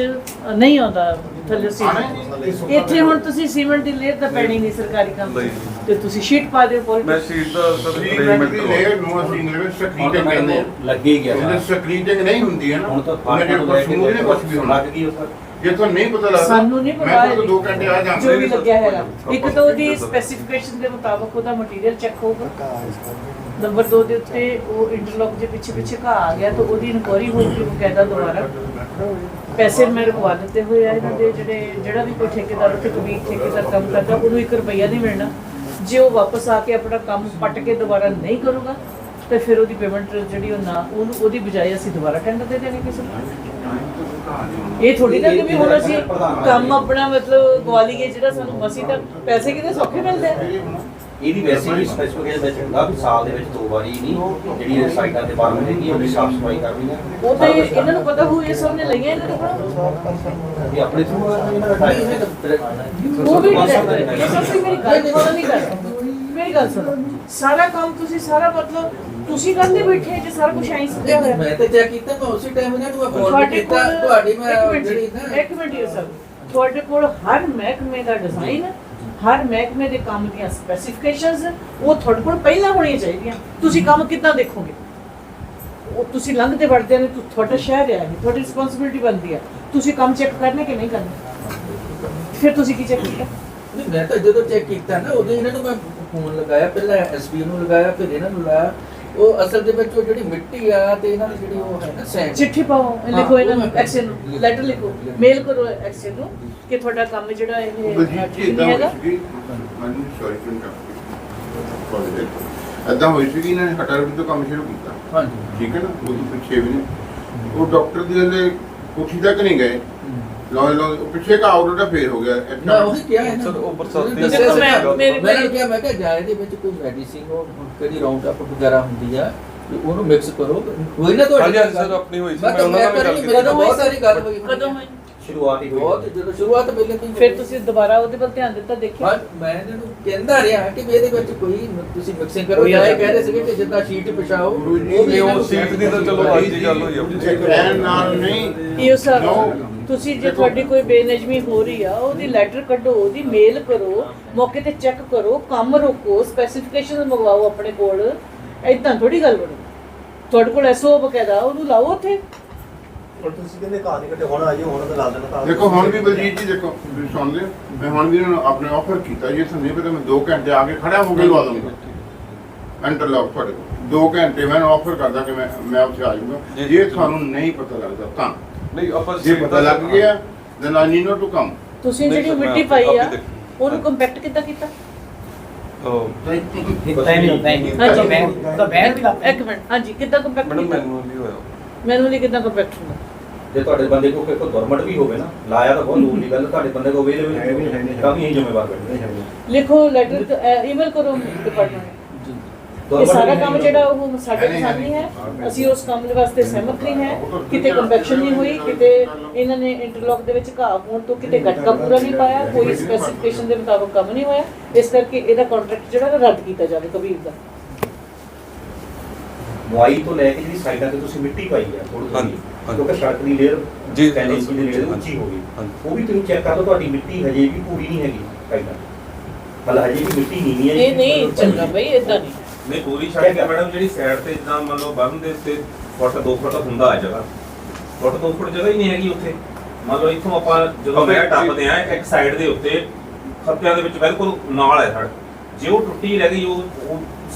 [SPEAKER 1] ਨਹੀਂ ਆਉਂਦਾ। ਥੱਲੇ ਸੀਮੈਂਟ ਇੱਥੇ ਹੁਣ ਤੁਸੀਂ ਸੀਮੈਂਟ ਦੀ ਲੇਅਰ ਤਾਂ ਪੈਣੀ ਨਹੀਂ ਸਰਕਾਰੀ ਕੰਮ 'ਚ। ਤੇ ਤੁਸੀਂ ਸ਼ੀਟ ਪਾ ਦਿਓ ਪੋਲੀ
[SPEAKER 7] ਮੈਂ ਸ਼ੀਟ ਦਾ ਸਰ
[SPEAKER 3] ਸੀਮੈਂਟ
[SPEAKER 7] ਅਰੇਂਜਮੈਂਟ
[SPEAKER 3] ਦੀ ਲੇਅਰ ਨੂੰ ਅਸੀਂ ਇੰਗਲਿਸ਼ ਸਕਰੀਟਿੰਗ ਕਹਿੰਦੇ ਆ
[SPEAKER 9] ਲੱਗੇ ਗਿਆ।
[SPEAKER 3] ਜੇ ਸਕਰੀਟਿੰਗ ਨਹੀਂ ਹੁੰਦੀ ਹੈ ਨਾ।
[SPEAKER 9] ਹੁਣ ਤਾਂ
[SPEAKER 3] ਉਹਨੇ ਜੇ ਕੁਝ ਸਮੂਹ ਨਹੀਂ ਕੁਝ ਵੀ ਹੋਣਾ।
[SPEAKER 9] ਲੱਗ ਗਈ ਉਸ
[SPEAKER 3] ਜੇ ਤੁਹਾਨੂੰ ਨਹੀਂ ਪਤਾ ਲੱਗਦਾ
[SPEAKER 1] ਸਾਨੂੰ ਨਹੀਂ
[SPEAKER 3] ਮੈਂ
[SPEAKER 1] ਪਤਾ
[SPEAKER 3] ਤਾਂ ਦੋ ਘੰਟੇ ਆ ਜਾਂਦੇ
[SPEAKER 1] ਜੋ ਵੀ। ਲੱਗਿਆ ਹੈਗਾ। ਇੱਕ ਤਾਂ ਉਹਦੀ। ਸਪੈਸੀਫਿਕੇਸ਼ਨ ਦੇ ਮੁਤਾਬਕ ਉਹਦਾ ਮਟੀਰੀਅਲ ਚੈੱਕ ਹੋਊਗਾ। ਨੰਬਰ 2 ਦੇ ਉੱਤੇ ਉਹ ਇੰਟਰਲੌਕ ਦੇ ਪਿੱਛੇ ਪਿੱਛੇ ਘਾਹ ਆ ਗਿਆ ਤਾਂ ਉਹਦੀ ਇਨਕੁਆਰੀ ਹੋਊਗੀ ਬਕਾਇਦਾ ਦੁਬਾਰਾ। ਪੈਸੇ ਮੇਰੇ ਕੋਲ ਦਿੱਤੇ ਹੋਏ ਆ ਇਹਨਾਂ ਦੇ, ਜਿਹੜੇ ਜਿਹੜਾ ਵੀ ਕੋਈ ਠੇਕੇਦਾਰ ਉੱਥੇ ਕਬੀਰ ਠੇਕੇਦਾਰ ਕੰਮ ਕਰਦਾ, ਉਹਨੂੰ 1 ਰੁਪਈਆ ਨਹੀਂ ਮਿਲਣਾ। ਜੇ ਉਹ ਵਾਪਸ ਆ ਕੇ ਆਪਣਾ ਕੰਮ ਪੱਟ ਕੇ ਦੁਬਾਰਾ ਨਹੀਂ ਕਰੂਗਾ, ਤੇ ਫਿਰ ਉਹਦੀ ਪੇਮੈਂਟ ਜਿਹੜੀ ਉਹ ਨਾ, ਉਹਨੂੰ ਉਹਦੀ ਬਜਾਏ ਅਸੀਂ ਦੁਬਾਰਾ ਟੈਂਡਰ ਦੇ ਦੇਣੇ ਕਿਸੇ ਨੂੰ। ਇਹ ਥੋੜੀ ਨਾ ਕਿ ਵੀ ਹੁਣ ਅਸੀਂ ਕੰਮ ਆਪਣਾ ਮਤਲਬ ਗਵਾ ਲਈਏ ਜਿਹੜਾ ਸਾਨੂੰ ਮਸੀ ਤਾਂ ਪੈਸੇ ਕਿਤੇ ਸੌਖੇ ਮਿਲਦੇ ਆ।
[SPEAKER 9] ਇਹਦੀ ਵੈਸੇ ਵੀ ਸਪੈਸੀਫਿਕੇਸ਼ਨ ਵਿੱਚ ਹੁੰਦਾ ਵੀ ਸਾਲ ਦੇ ਵਿੱਚ ਦੋ ਵਾਰੀ ਨਹੀਂ ਜਿਹੜੀ ਇਹ ਸਾਈਟਾਂ ਤੇ ਬਾਰਮੈਂਟ ਹੈਗੀ ਉਹਦੀ ਸਾਫ਼ ਸਫ਼ਾਈ ਕਰਨੀ ਹੈ
[SPEAKER 1] ਉਹ ਤੇ ਇਹਨਾਂ ਨੂੰ ਪਤਾ ਹੋਊ ਇਹ ਸਭ ਨੇ ਲਈਆਂ ਇਹਨਾਂ ਦੇ ਕੋਲ?
[SPEAKER 9] ਇਹ ਆਪਣੇ ਥਰੂ ਇਹਨਾਂ ਦਾ ਟਾਈਮ
[SPEAKER 2] ਤਾਂ
[SPEAKER 1] ਉਹ ਵੀ ਤੁਸੀਂ ਮੇਰੀ ਗੱਲ ਨਹੀਂ ਕਰ ਮੇਰੀ ਗੱਲ ਸੁਣੋ। ਸਾਰਾ ਕੰਮ ਤੁਸੀਂ ਸਾਰਾ ਮਤਲਬ ਤੁਸੀਂ ਕਰਦੇ ਬੈਠੇ ਜੇ ਸਾਰਾ ਕੁਝ ਐਂ ਸਿੱਧਾ ਹੋਇਆ
[SPEAKER 2] ਮੈਂ ਤਾਂ ਚੈੱਕ ਕੀਤਾ ਮੈਂ ਉਸੇ ਟਾਈਮ ਇਹਨਾਂ ਨੂੰ ਫੋਨ
[SPEAKER 1] ਤੁਹਾਡੇ
[SPEAKER 2] ਕੀਤਾ।
[SPEAKER 1] ਕੋਲ
[SPEAKER 2] ਤੁਹਾਡੀ ਮੈਂ ਜਿਹੜੀ ਨਾ
[SPEAKER 1] ਇੱਕ ਮਿੰਟ ਸਰ। ਤੁਹਾਡੇ ਕੋਲ ਹਰ ਮਹਿਕਮੇ ਦਾ ਡਿਜ਼ਾਈਨ ਹਰ ਮਹਿਕਮੇ ਦੇ ਕੰਮ ਦੀਆਂ ਸਪੈਸੀਫਿਕੇਸ਼ਨਸ ਉਹ ਤੁਹਾਡੇ ਕੋਲ ਪਹਿਲਾਂ ਹੋਣੀਆਂ ਚਾਹੀਦੀਆਂ। ਤੁਸੀਂ ਕੰਮ ਕਿੱਦਾਂ ਦੇਖੋਗੇ? ਉਹ ਤੁਸੀਂ ਲੰਘਦੇ ਵੜਦੇ ਨੇ ਤੁਹਾਡਾ ਸ਼ਹਿਰ ਹੈ ਤੁਹਾਡੀ ਰਿਸਪੌਂਸਿਬਿਲਟੀ ਬਣਦੀ ਹੈ। ਤੁਸੀਂ ਕੰਮ ਚੈੱਕ ਕਰਨੇ ਕਿ ਨਹੀਂ ਕਰਨੇ? ਫਿਰ ਤੁਸੀਂ ਕੀ ਚੈੱਕ ਕੀਤਾ?
[SPEAKER 2] ਨਹੀਂ, ਮੈਂ ਤਾਂ ਜਦੋਂ ਚੈੱਕ ਕੀਤਾ ਨਾ ਉਦੋਂ ਇਹਨਾਂ ਨੂੰ ਮੈਂ ਫੋਨ ਲਗਾਇਆ ਪਹਿਲਾਂ ਐਸਪੀ ਨੂੰ ਲਗਾਇਆ ਫਿਰ ਇਹਨਾਂ ਨੂੰ ਲਾਇਆ। ਉਹ ਅਸਲ ਦੇ ਵਿੱਚ ਉਹ ਜਿਹੜੀ ਮਿੱਟੀ ਆ ਤੇ ਇਹਨਾਂ ਦੀ ਜਿਹੜੀ ਉਹ ਹੈ ਨਾ ਸੈਂਡ।
[SPEAKER 1] ਚਿੱਠੀ ਪਾਓ ਲਿਖੋ ਇਹਨਾਂ ਨੂੰ ਐਕਸ਼ਨ ਨੂੰ ਲੈਟਰ ਲਿਖੋ ਮੇਲ ਕਰੋ ਐਕਸ਼ਨ ਨੂੰ ਕਿ ਤੁਹਾਡਾ ਕੰਮ ਜਿਹੜਾ ਇਹ ਨਹੀਂ
[SPEAKER 3] ਹੋਈ
[SPEAKER 1] ਹੈਗਾ।
[SPEAKER 3] ਮੈਨੂੰ ਸੌਰੀ ਟੂ ਇੰਟਰਪਟ ਇਦਾਂ ਹੋਈ ਸੀ ਕਿ ਇਹਨਾਂ ਨੇ ਹਟਾ ਰੋਟੀ ਤੋਂ ਕੰਮ ਸ਼ੁਰੂ ਕੀਤਾ।
[SPEAKER 2] ਹਾਂਜੀ।
[SPEAKER 3] ਠੀਕ ਹੈ ਨਾ ਉਹ ਤੋਂ ਪਿੱਛੇ ਵੀ ਨੇ। ਉਹ ਡਾਕਟਰ ਦੀ ਹਲੇ ਕੋਠੀ ਤੱਕ ਨਹੀਂ ਗਏ। ਲੋ ਲੋ ਪਿੱਛੇ ਦਾ ਆਊਟ ਦਾ ਫੇਰ ਹੋ ਗਿਆ
[SPEAKER 2] ਨਾ ਉਹੀ ਕਿਹਾ ਹੈ ਨਾ।
[SPEAKER 7] ਸਰ, ਉਹ ਬਰਸਾਤੀ
[SPEAKER 2] ਦੱਸਿਆ ਸੀਗਾ।
[SPEAKER 1] ਮੈਂ- ਮੇਰੀ-
[SPEAKER 2] ਮੈਂ ਕਿਹਾ ਮੈਂ ਕਿਹਾ ਜਾਏ ਦੇ ਵਿੱਚ ਕੋਈ ਮੈਡੀਸਿਨ ਉਹ ਕਿਹੜੀ ਰਾਉਂਡ ਅਪ ਵਗੈਰਾ ਹੁੰਦੀ ਆ ਤੇ ਉਹਨੂੰ ਮਿਕਸ ਕਰੋ ਹੋਈ ਨਾ ਤੁਹਾਡੀ
[SPEAKER 7] ਹਾਂਜੀ, ਹਾਂਜੀ,
[SPEAKER 2] ਗੱਲ?
[SPEAKER 7] ਸਰ, ਆਪਣੀ ਹੋਈ ਸੀ,
[SPEAKER 2] ਮੈਂ ਤਾਂ
[SPEAKER 7] ਉਹਨਾਂ ਨਾਲ ਵੀ
[SPEAKER 2] ਮੈਂ
[SPEAKER 7] ਗੱਲ ਕੀਤੀ।
[SPEAKER 2] ਮੇਰੀ ਬਹੁਤ ਸਾਰੀ ਗੱਲ ਹੋਈ।
[SPEAKER 1] ਕਦੋਂ ਹੋਈ?
[SPEAKER 9] ਸ਼ੁਰੂਆਤ ਹੀ ਹੋਈ
[SPEAKER 2] ਬਹੁਤ ਜਦੋਂ ਸ਼ੁਰੂਆਤ ਵੇਲੇ ਤੋਂ ਹੀ
[SPEAKER 1] ਫਿਰ ਤੁਸੀਂ ਦੁਬਾਰਾ ਉਹਦੇ ਵੱਲ ਧਿਆਨ ਦਿੱਤਾ ਦੇਖਿਆ?
[SPEAKER 2] ਹਾਂ ਮੈਂ ਇਹਨਾਂ ਨੂੰ ਕਹਿੰਦਾ ਰਿਹਾ ਕਿ ਵੀ ਇਹਦੇ ਵਿੱਚ ਕੋਈ ਮ- ਤੁਸੀਂ ਮਿਕਸਿੰਗ ਕਰੋ।
[SPEAKER 9] ਕੋਈ
[SPEAKER 2] ਜਾਂ ਇਹ
[SPEAKER 9] ਐਸਾ-
[SPEAKER 2] ਕਹਿੰਦੇ ਸੀਗੇ ਕਿ ਜਿੱਦਾਂ ਸ਼ੀਟ ਪਿਛਾਓ
[SPEAKER 3] ਗੁਰੂ ਜੀ,
[SPEAKER 2] ਉਹ ਵੀ
[SPEAKER 7] ਇਹ
[SPEAKER 2] ਇਹਨਾਂ
[SPEAKER 7] ਉਹ
[SPEAKER 2] ਨੂੰ
[SPEAKER 7] ਸੀਟ ਦੀ ਤਾਂ ਚਲੋ ਅੱਜ ਦੀ ਗੱਲ ਹੋਈ ਆਪਣੀ
[SPEAKER 3] ਇੱਕ ਰਹਿਣ ਨਾਲ ਨਹੀਂ
[SPEAKER 1] ਇਹ ਸਰ
[SPEAKER 3] No.
[SPEAKER 1] ਤੁਸੀਂ ਜੇ ਤੁਹਾਡੀ ਕੋਈ ਬੇਨਿਜਮੀ ਹੋ ਰਹੀ ਆ ਉਹਦੀ ਲੈਟਰ ਕੱਢੋ ਉਹਦੀ ਮੇਲ ਕਰੋ ਮੌਕੇ ਤੇ ਚੈੱਕ ਕਰੋ ਕੰਮ ਰੋਕੋ ਸਪੈਸੀਫਿਕੇਸ਼ਨ ਮੰਗਵਾਓ ਆਪਣੇ ਕੋਲ ਐਦਾਂ ਥੋੜੀ ਗੱਲ ਬਣੂ। ਤੁਹਾਡੇ ਕੋਲ ਐਸਓ ਬਕਾਇਦਾ ਉਹਨੂੰ ਲਾਓ ਉੱਥੇ।
[SPEAKER 5] ਤੁਸੀਂ ਕਹਿੰਦੇ ਘਾਹ ਨਹੀਂ ਕੱਟੇ ਹੁਣ ਆਈਏ ਹੁਣ ਤਾਂ ਲਾ ਦੇਣਾ ਘਾਹ।
[SPEAKER 3] ਦੇਖੋ ਹੁਣ ਵੀ ਬਲਜੀਤ ਜੀ ਦੇਖੋ ਤੁਸੀਂ ਸੁਣ ਲਿਓ ਮੈਂ ਹੁਣ ਵੀ ਇਹਨਾਂ ਨੂੰ ਆਪਣੇ ਆਫਰ ਕੀਤਾ ਜੇ ਤੁਹਾਨੂੰ ਨਹੀਂ ਪਤਾ ਮੈਂ 2 ਘੰਟੇ ਆ ਕੇ ਖੜਾ ਹੋ ਕੇ ਲਵਾ ਦੂੰਗਾ ਇੰਟਰਲੌਕ ਤੁਹਾਡੇ ਕੋਲ। 2 ਘੰਟੇ ਮੈਂ ਆਫਰ ਕਰਦਾ ਕਿ ਮੈਂ ਮੈਂ ਉੱਥੇ ਆ ਜਾਊਂਗਾ।
[SPEAKER 7] ਜੀ।
[SPEAKER 3] ਜੇ। ਤੁਹਾਨੂੰ ਨਹੀਂ ਪਤਾ ਲੱਗਦਾ ਤਾਂ
[SPEAKER 7] ਨਹੀਂ ਆਪਾਂ
[SPEAKER 3] ਜੇ ਪਤਾ ਲੱਗ ਗਿਆ I need not to come
[SPEAKER 1] ਤੁਸੀਂ
[SPEAKER 7] ਨਹੀਂ
[SPEAKER 1] ਜਿਹੜੀ
[SPEAKER 7] ਸਰ, ਮੈਂ
[SPEAKER 1] ਮਿੱਟੀ ਪਾਈ ਆ
[SPEAKER 7] ਆਪੇ ਦੇਖ-
[SPEAKER 1] ਉਹਨੂੰ ਕੰਪੈਕਟ ਕਿੱਦਾਂ ਕੀਤਾ?
[SPEAKER 7] ਉਹ
[SPEAKER 4] ਦਿੱਤਾ ਹੀ ਨਹੀਂ ਹੁੰਦਾ ਹੀ ਨਹੀਂ
[SPEAKER 1] ਹਾਂਜੀ।
[SPEAKER 4] ਮੈਂ ਤਾਂ ਬੈਠ ਵੀ ਲੱਗ
[SPEAKER 1] ਇੱਕ ਮਿੰਟ ਹਾਂਜੀ ਕਿੱਦਾਂ ਕੰਪੈਕਟ
[SPEAKER 7] ਮੈਡਮ
[SPEAKER 1] ਕੀਤਾ?
[SPEAKER 7] ਮੈਨੂਅਲੀ ਹੋਇਆ।
[SPEAKER 1] ਮੈਨੂਅਲੀ ਕਿੱਦਾਂ ਕੰਪੈਕਟ ਹੁੰਦਾ।
[SPEAKER 9] ਜੇ ਤੁਹਾਡੇ ਬੰਦੇ ਕੋਲ ਕੋਈ ਗਵਰਨਮੈਂਟ ਵੀ ਹੋਵੇ ਨਾ ਲਾਇਆ ਤਾਂ ਬਹੁਤ ਦੀ ਗੱਲ ਤੁਹਾਡੇ ਬੰਦੇ ਕੋਲ ਅਵੇਲੇਬਲ ਤਾਂ ਵੀ ਇਹ ਜ਼ਿੰਮੇਵਾਰ ਬੈਠੇ
[SPEAKER 1] ਲਿਖੋ ਲੈਟਰ ਈਮੇਲ ਕਰੋ ਡਿਪਾਰਟਮੈਂਟ ਇਹ ਸਾਰਾ ਕੰਮ ਜਿਹੜਾ ਉਹ ਸਾਡੇ ਪਸੰਦ ਨਹੀਂ ਹੈ। ਅਸੀਂ ਉਸ ਕੰਮ ਦੇ ਵਾਸਤੇ ਸਹਿਮਤ ਨਹੀਂ ਹੈ। ਕਿਤੇ ਕੰਪੈਕਸ਼ਨ ਨਹੀਂ ਹੋਈ ਕਿਤੇ ਇਹਨਾਂ ਨੇ ਇੰਟਰਲੌਕ ਦੇ ਵਿੱਚ ਘਾਹ ਹੋਣ ਤੋਂ ਕਿਤੇ ਗਟਕਾ ਪੂਰਾ ਨਹੀਂ ਪਾਇਆ ਕੋਈ ਸਪੈਸੀਫਿਕੇਸ਼ਨ ਦੇ ਮੁਤਾਬਕ ਕੰਮ ਨਹੀਂ ਹੋਇਆ। ਇਸ ਕਰਕੇ ਇਹਦਾ ਕੰਟਰੈਕਟ ਜਿਹੜਾ ਨਾ ਰੱਦ ਕੀਤਾ ਜਾਵੇ ਕਬੀਰ ਦਾ।
[SPEAKER 9] ਮੋਬਾਈਲ ਤੋਂ ਲੈ ਕੇ ਜਿਹੜੀ ਸਾਈਡਾਂ ਤੇ ਤੁਸੀਂ ਮਿੱਟੀ ਪਾਈ ਆ ਥੋੜੀ
[SPEAKER 7] ਹਾਂਜੀ।
[SPEAKER 9] ਕਿਉਂਕਿ ਸੜਕ ਦੀ ਲੇਅਰ
[SPEAKER 7] ਜੀ,
[SPEAKER 9] ਪਹਿਲੇ ਸੀ ਦੀ ਲੇਅਰ। ਉੱਚੀ ਹੋ ਗਈ।
[SPEAKER 7] ਹਾਂਜੀ।
[SPEAKER 9] ਉਹ ਵੀ ਤੁਸੀਂ ਚੈੱਕ ਕਰ ਲਓ ਤੁਹਾਡੀ ਮਿੱਟੀ ਹਜੇ ਵੀ ਪੂਰੀ ਨਹੀਂ ਹੈਗੀ ਸਾਈਡਾਂ ਮਤਲਬ ਹਜੇ ਵੀ ਮਿੱਟੀ ਨੀਵੀਂ ਹੈ
[SPEAKER 1] ਇਹ ਨਹੀਂ ਚੰਗਾ ਬਈ ਇਦਾਂ ਨਹੀਂ।
[SPEAKER 10] ਨਹੀਂ ਪੂਰੀ ਸੜਕ ਹੈ ਮੈਡਮ ਜਿਹੜੀ ਸਾਈਡ ਤੇ ਜਿੱਦਾਂ ਮੰਨ ਲਓ ਬੰਨ ਦੇ ਉੱਤੇ ਫੁੱਟ 2 ਫੁੱਟ ਹੁੰਦਾ ਹੈ ਜਗ੍ਹਾ। ਫੁੱਟ 2 ਫੁੱਟ ਜਗ੍ਹਾ ਹੀ ਨਹੀਂ ਹੈਗੀ ਉੱਥੇ। ਮੰਨ ਲਓ ਇੱਥੋਂ ਆਪਾਂ ਜਦੋਂ ਮੈਂ ਟੱਪਦੇ ਆ ਇੱਕ ਸਾਈਡ ਦੇ ਉੱਤੇ ਖੱਤਿਆਂ ਦੇ ਵਿੱਚ ਬਿਲਕੁਲ ਨਾਲ ਹੈ ਸੜਕ। ਜੇ ਉਹ ਟੁੱਟੀ ਰਹਿ ਗਈ ਉਹ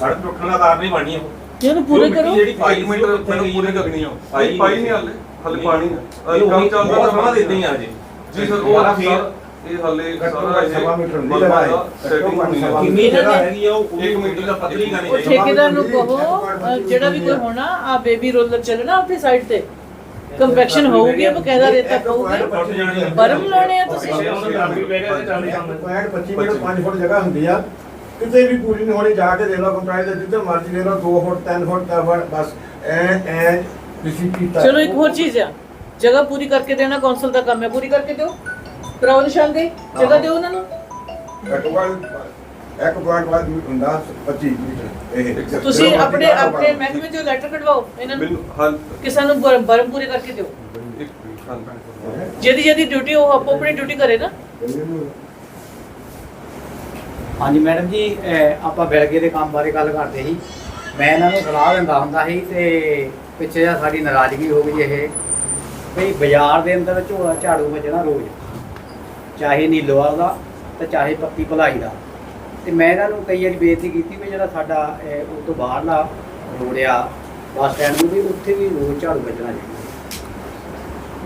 [SPEAKER 10] ਸੜਕ ਟੁੱਟਣ ਦਾ ਕਾਰਨ ਹੀ ਬਣੀ ਉਹ।
[SPEAKER 1] ਜੇ ਉਹਨੂੰ ਪੂਰੇ ਕਰੋ।
[SPEAKER 10] ਜਿਹੜੀ ਪਾਈ
[SPEAKER 7] ਇੱਕ
[SPEAKER 10] ਸੀ
[SPEAKER 7] ਮਿੰਟ
[SPEAKER 10] ਉਹ ਕਿੱਥੇ
[SPEAKER 7] ਮੈਨੂੰ ਪੂਰੇ? ਕਰਨੀ ਆ।
[SPEAKER 10] ਪਾਈ
[SPEAKER 7] ਨਹੀਂ ਹਾਲੇ। ਹਾਲੇ ਪਾਣੀ ਆ।
[SPEAKER 10] ਇਹ
[SPEAKER 7] ਕੰਮ ਚੱਲਦਾ
[SPEAKER 10] ਬਹੁਤ ਸਮਾਂ ਦਿੰਦੇ ਆ ਜੀ
[SPEAKER 7] ਜੀ ਸਰ ਉਹ
[SPEAKER 10] ਫੇਰ
[SPEAKER 7] ਇਹ ਹਾਲੇ
[SPEAKER 8] ਘੱਟੋ
[SPEAKER 7] ਸਾਰਾ
[SPEAKER 8] ਘੱਟ
[SPEAKER 7] ਇਹ
[SPEAKER 8] ਸਵਾ ਮੀਟਰ ਹੁੰਦੀ
[SPEAKER 7] ਮਲਬਾ
[SPEAKER 8] ਲਗਾਏ।
[SPEAKER 7] ਦਾ setting ਹੋਣੀ ਆ।
[SPEAKER 10] ਕਿੰਨੀ
[SPEAKER 1] ਇਹਨਾਂ
[SPEAKER 10] ਜਗ੍ਹਾ
[SPEAKER 1] ਨੇ-
[SPEAKER 10] ਹੈਗੀ ਆ ਉਹ?
[SPEAKER 7] ਇੱਕ
[SPEAKER 10] ਇੱਕ
[SPEAKER 7] ਮਿੰਟ
[SPEAKER 10] ਮਿੰਟ ਦਾ ਪਤਲੀ ਕਰਨੀ
[SPEAKER 1] ਉਹ
[SPEAKER 10] ਚਾਹੀਦੀ
[SPEAKER 1] ਠੇਕੇਦਾਰ ਨੂੰ ਕਹੋ ਅਹ, ਜਿਹੜਾ ਵੀ ਕੋਈ ਹੋਣਾ ਆ ਬੇਬੀ ਰੋਲਰ ਚੱਲਣਾ ਉੱਥੇ ਸਾਈਡ ਤੇ। ਕੰਪੈਕਸ਼ਨ ਹੋਊਗੀ ਬਕਾਇਦਾ ਰੇਤਾ ਪਾਊਗੀ।
[SPEAKER 10] ਟੁੱਟ ਜਾਣੀ ਆ।
[SPEAKER 1] ਬਰਮ ਲਾਉਣੇ ਆ ਤੁਸੀਂ।
[SPEAKER 10] ਪਿੱਛੇ ਉਹਨਾਂ ਦਾ ਵੀ ਪੈ ਗਿਆ ਤੇ ਚੱਲਦੀ ਕੰਮ
[SPEAKER 8] ਪੁਆਇੰਟ 25 ਮੀਟਰ 5 ਫੁੱਟ ਜਗ੍ਹਾ ਹੁੰਦੀ ਆ। ਕਿਤੇ ਵੀ ਪੂਰੀ ਨਹੀਂ ਹੋਣੀ ਜਾ ਕੇ ਦੇਖ ਲਓ ਕੰਪਰਾਈਜ਼ ਦੇ ਜਿੱਥੇ ਮਰਜ਼ੀ ਦੇਖ ਲਓ 2 ਫੁੱਟ 3 ਫੁੱਟ 4 ਫੁੱਟ ਬਸ ਐ ਐ ਤੁਸੀਂ ਕੀਤਾ।
[SPEAKER 1] ਚਲੋ ਇੱਕ ਹੋਰ ਚੀਜ਼ ਆ। ਜਗ੍ਹਾ ਪੂਰੀ ਕਰਕੇ ਦੇਣਾ ਕੌਂਸਲ ਦਾ ਕੰਮ ਹੈ। ਪੂਰੀ ਕਰਕੇ ਦਿਓ। ਕਰਾਓ ਨਿਸ਼ਾਨਦੇਹੀ ਜਗ੍ਹਾ ਦਿਓ ਉਹਨਾਂ ਨੂੰ।
[SPEAKER 8] ਇੱਕ ਪੁਆਇੰਟ ਬਾਅਦ ਹੁੰਦਾ 25 ਮੀਟਰ ਇਹ
[SPEAKER 1] ਤੁਸੀਂ ਆਪਣੇ ਆਪਣੇ ਮਹਿਕਮੇ ਚੋਂ ਲੈਟਰ ਕਢਵਾਓ ਇਹਨਾਂ ਨੂੰ।
[SPEAKER 7] ਹਾਂ।
[SPEAKER 1] ਕਿ ਸਾਨੂੰ ਬਰ- ਬਰਮ ਪੂਰੇ ਕਰਕੇ ਦਿਓ। ਜਿਹਦੀ ਜਿਹਦੀ ਡਿਊਟੀ ਉਹ ਆਪੋ ਆਪਣੀ ਡਿਊਟੀ ਕਰੇ ਨਾ।
[SPEAKER 4] ਹਾਂਜੀ ਮੈਡਮ ਜੀ ਆਪਾਂ ਬਿਲਗੇ ਦੇ ਕੰਮ ਬਾਰੇ ਗੱਲ ਕਰਦੇ ਸੀ। ਮੈਂ ਇਹਨਾਂ ਨੂੰ ਸਲਾਹ ਦਿੰਦਾ ਹੁੰਦਾ ਸੀ ਤੇ ਪਿੱਛੇ ਸਾਡੀ ਨਾਰਾਜ਼ਗੀ ਹੋ ਗਈ ਇਹ। ਵੀ ਬਾਜ਼ਾਰ ਦੇ ਅੰਦਰ ਝੋਲਾ ਝਾੜੂ ਵੱਜਣਾ ਰੋਜ਼। ਚਾਹੇ ਨੀਲੋਵਾਲ ਦਾ ਤੇ ਚਾਹੇ ਪੱਤੀ ਭਲਾਈ ਦਾ। ਤੇ ਮੈਂ ਇਹਨਾਂ ਨੂੰ ਕਈ ਵਾਰੀ ਬੇਨਤੀ ਕੀਤੀ ਵੀ ਜਿਹੜਾ ਸਾਡਾ ਉਹ ਤੋਂ ਬਾਹਰਲਾ ਰੋਡ ਆ ਬੱਸ ਸਟੈਂਡ ਨੂੰ ਵੀ ਉੱਥੇ ਵੀ ਰੋਜ਼ ਝਾੜੂ ਵੱਜਣਾ ਚਾਹੀਦਾ।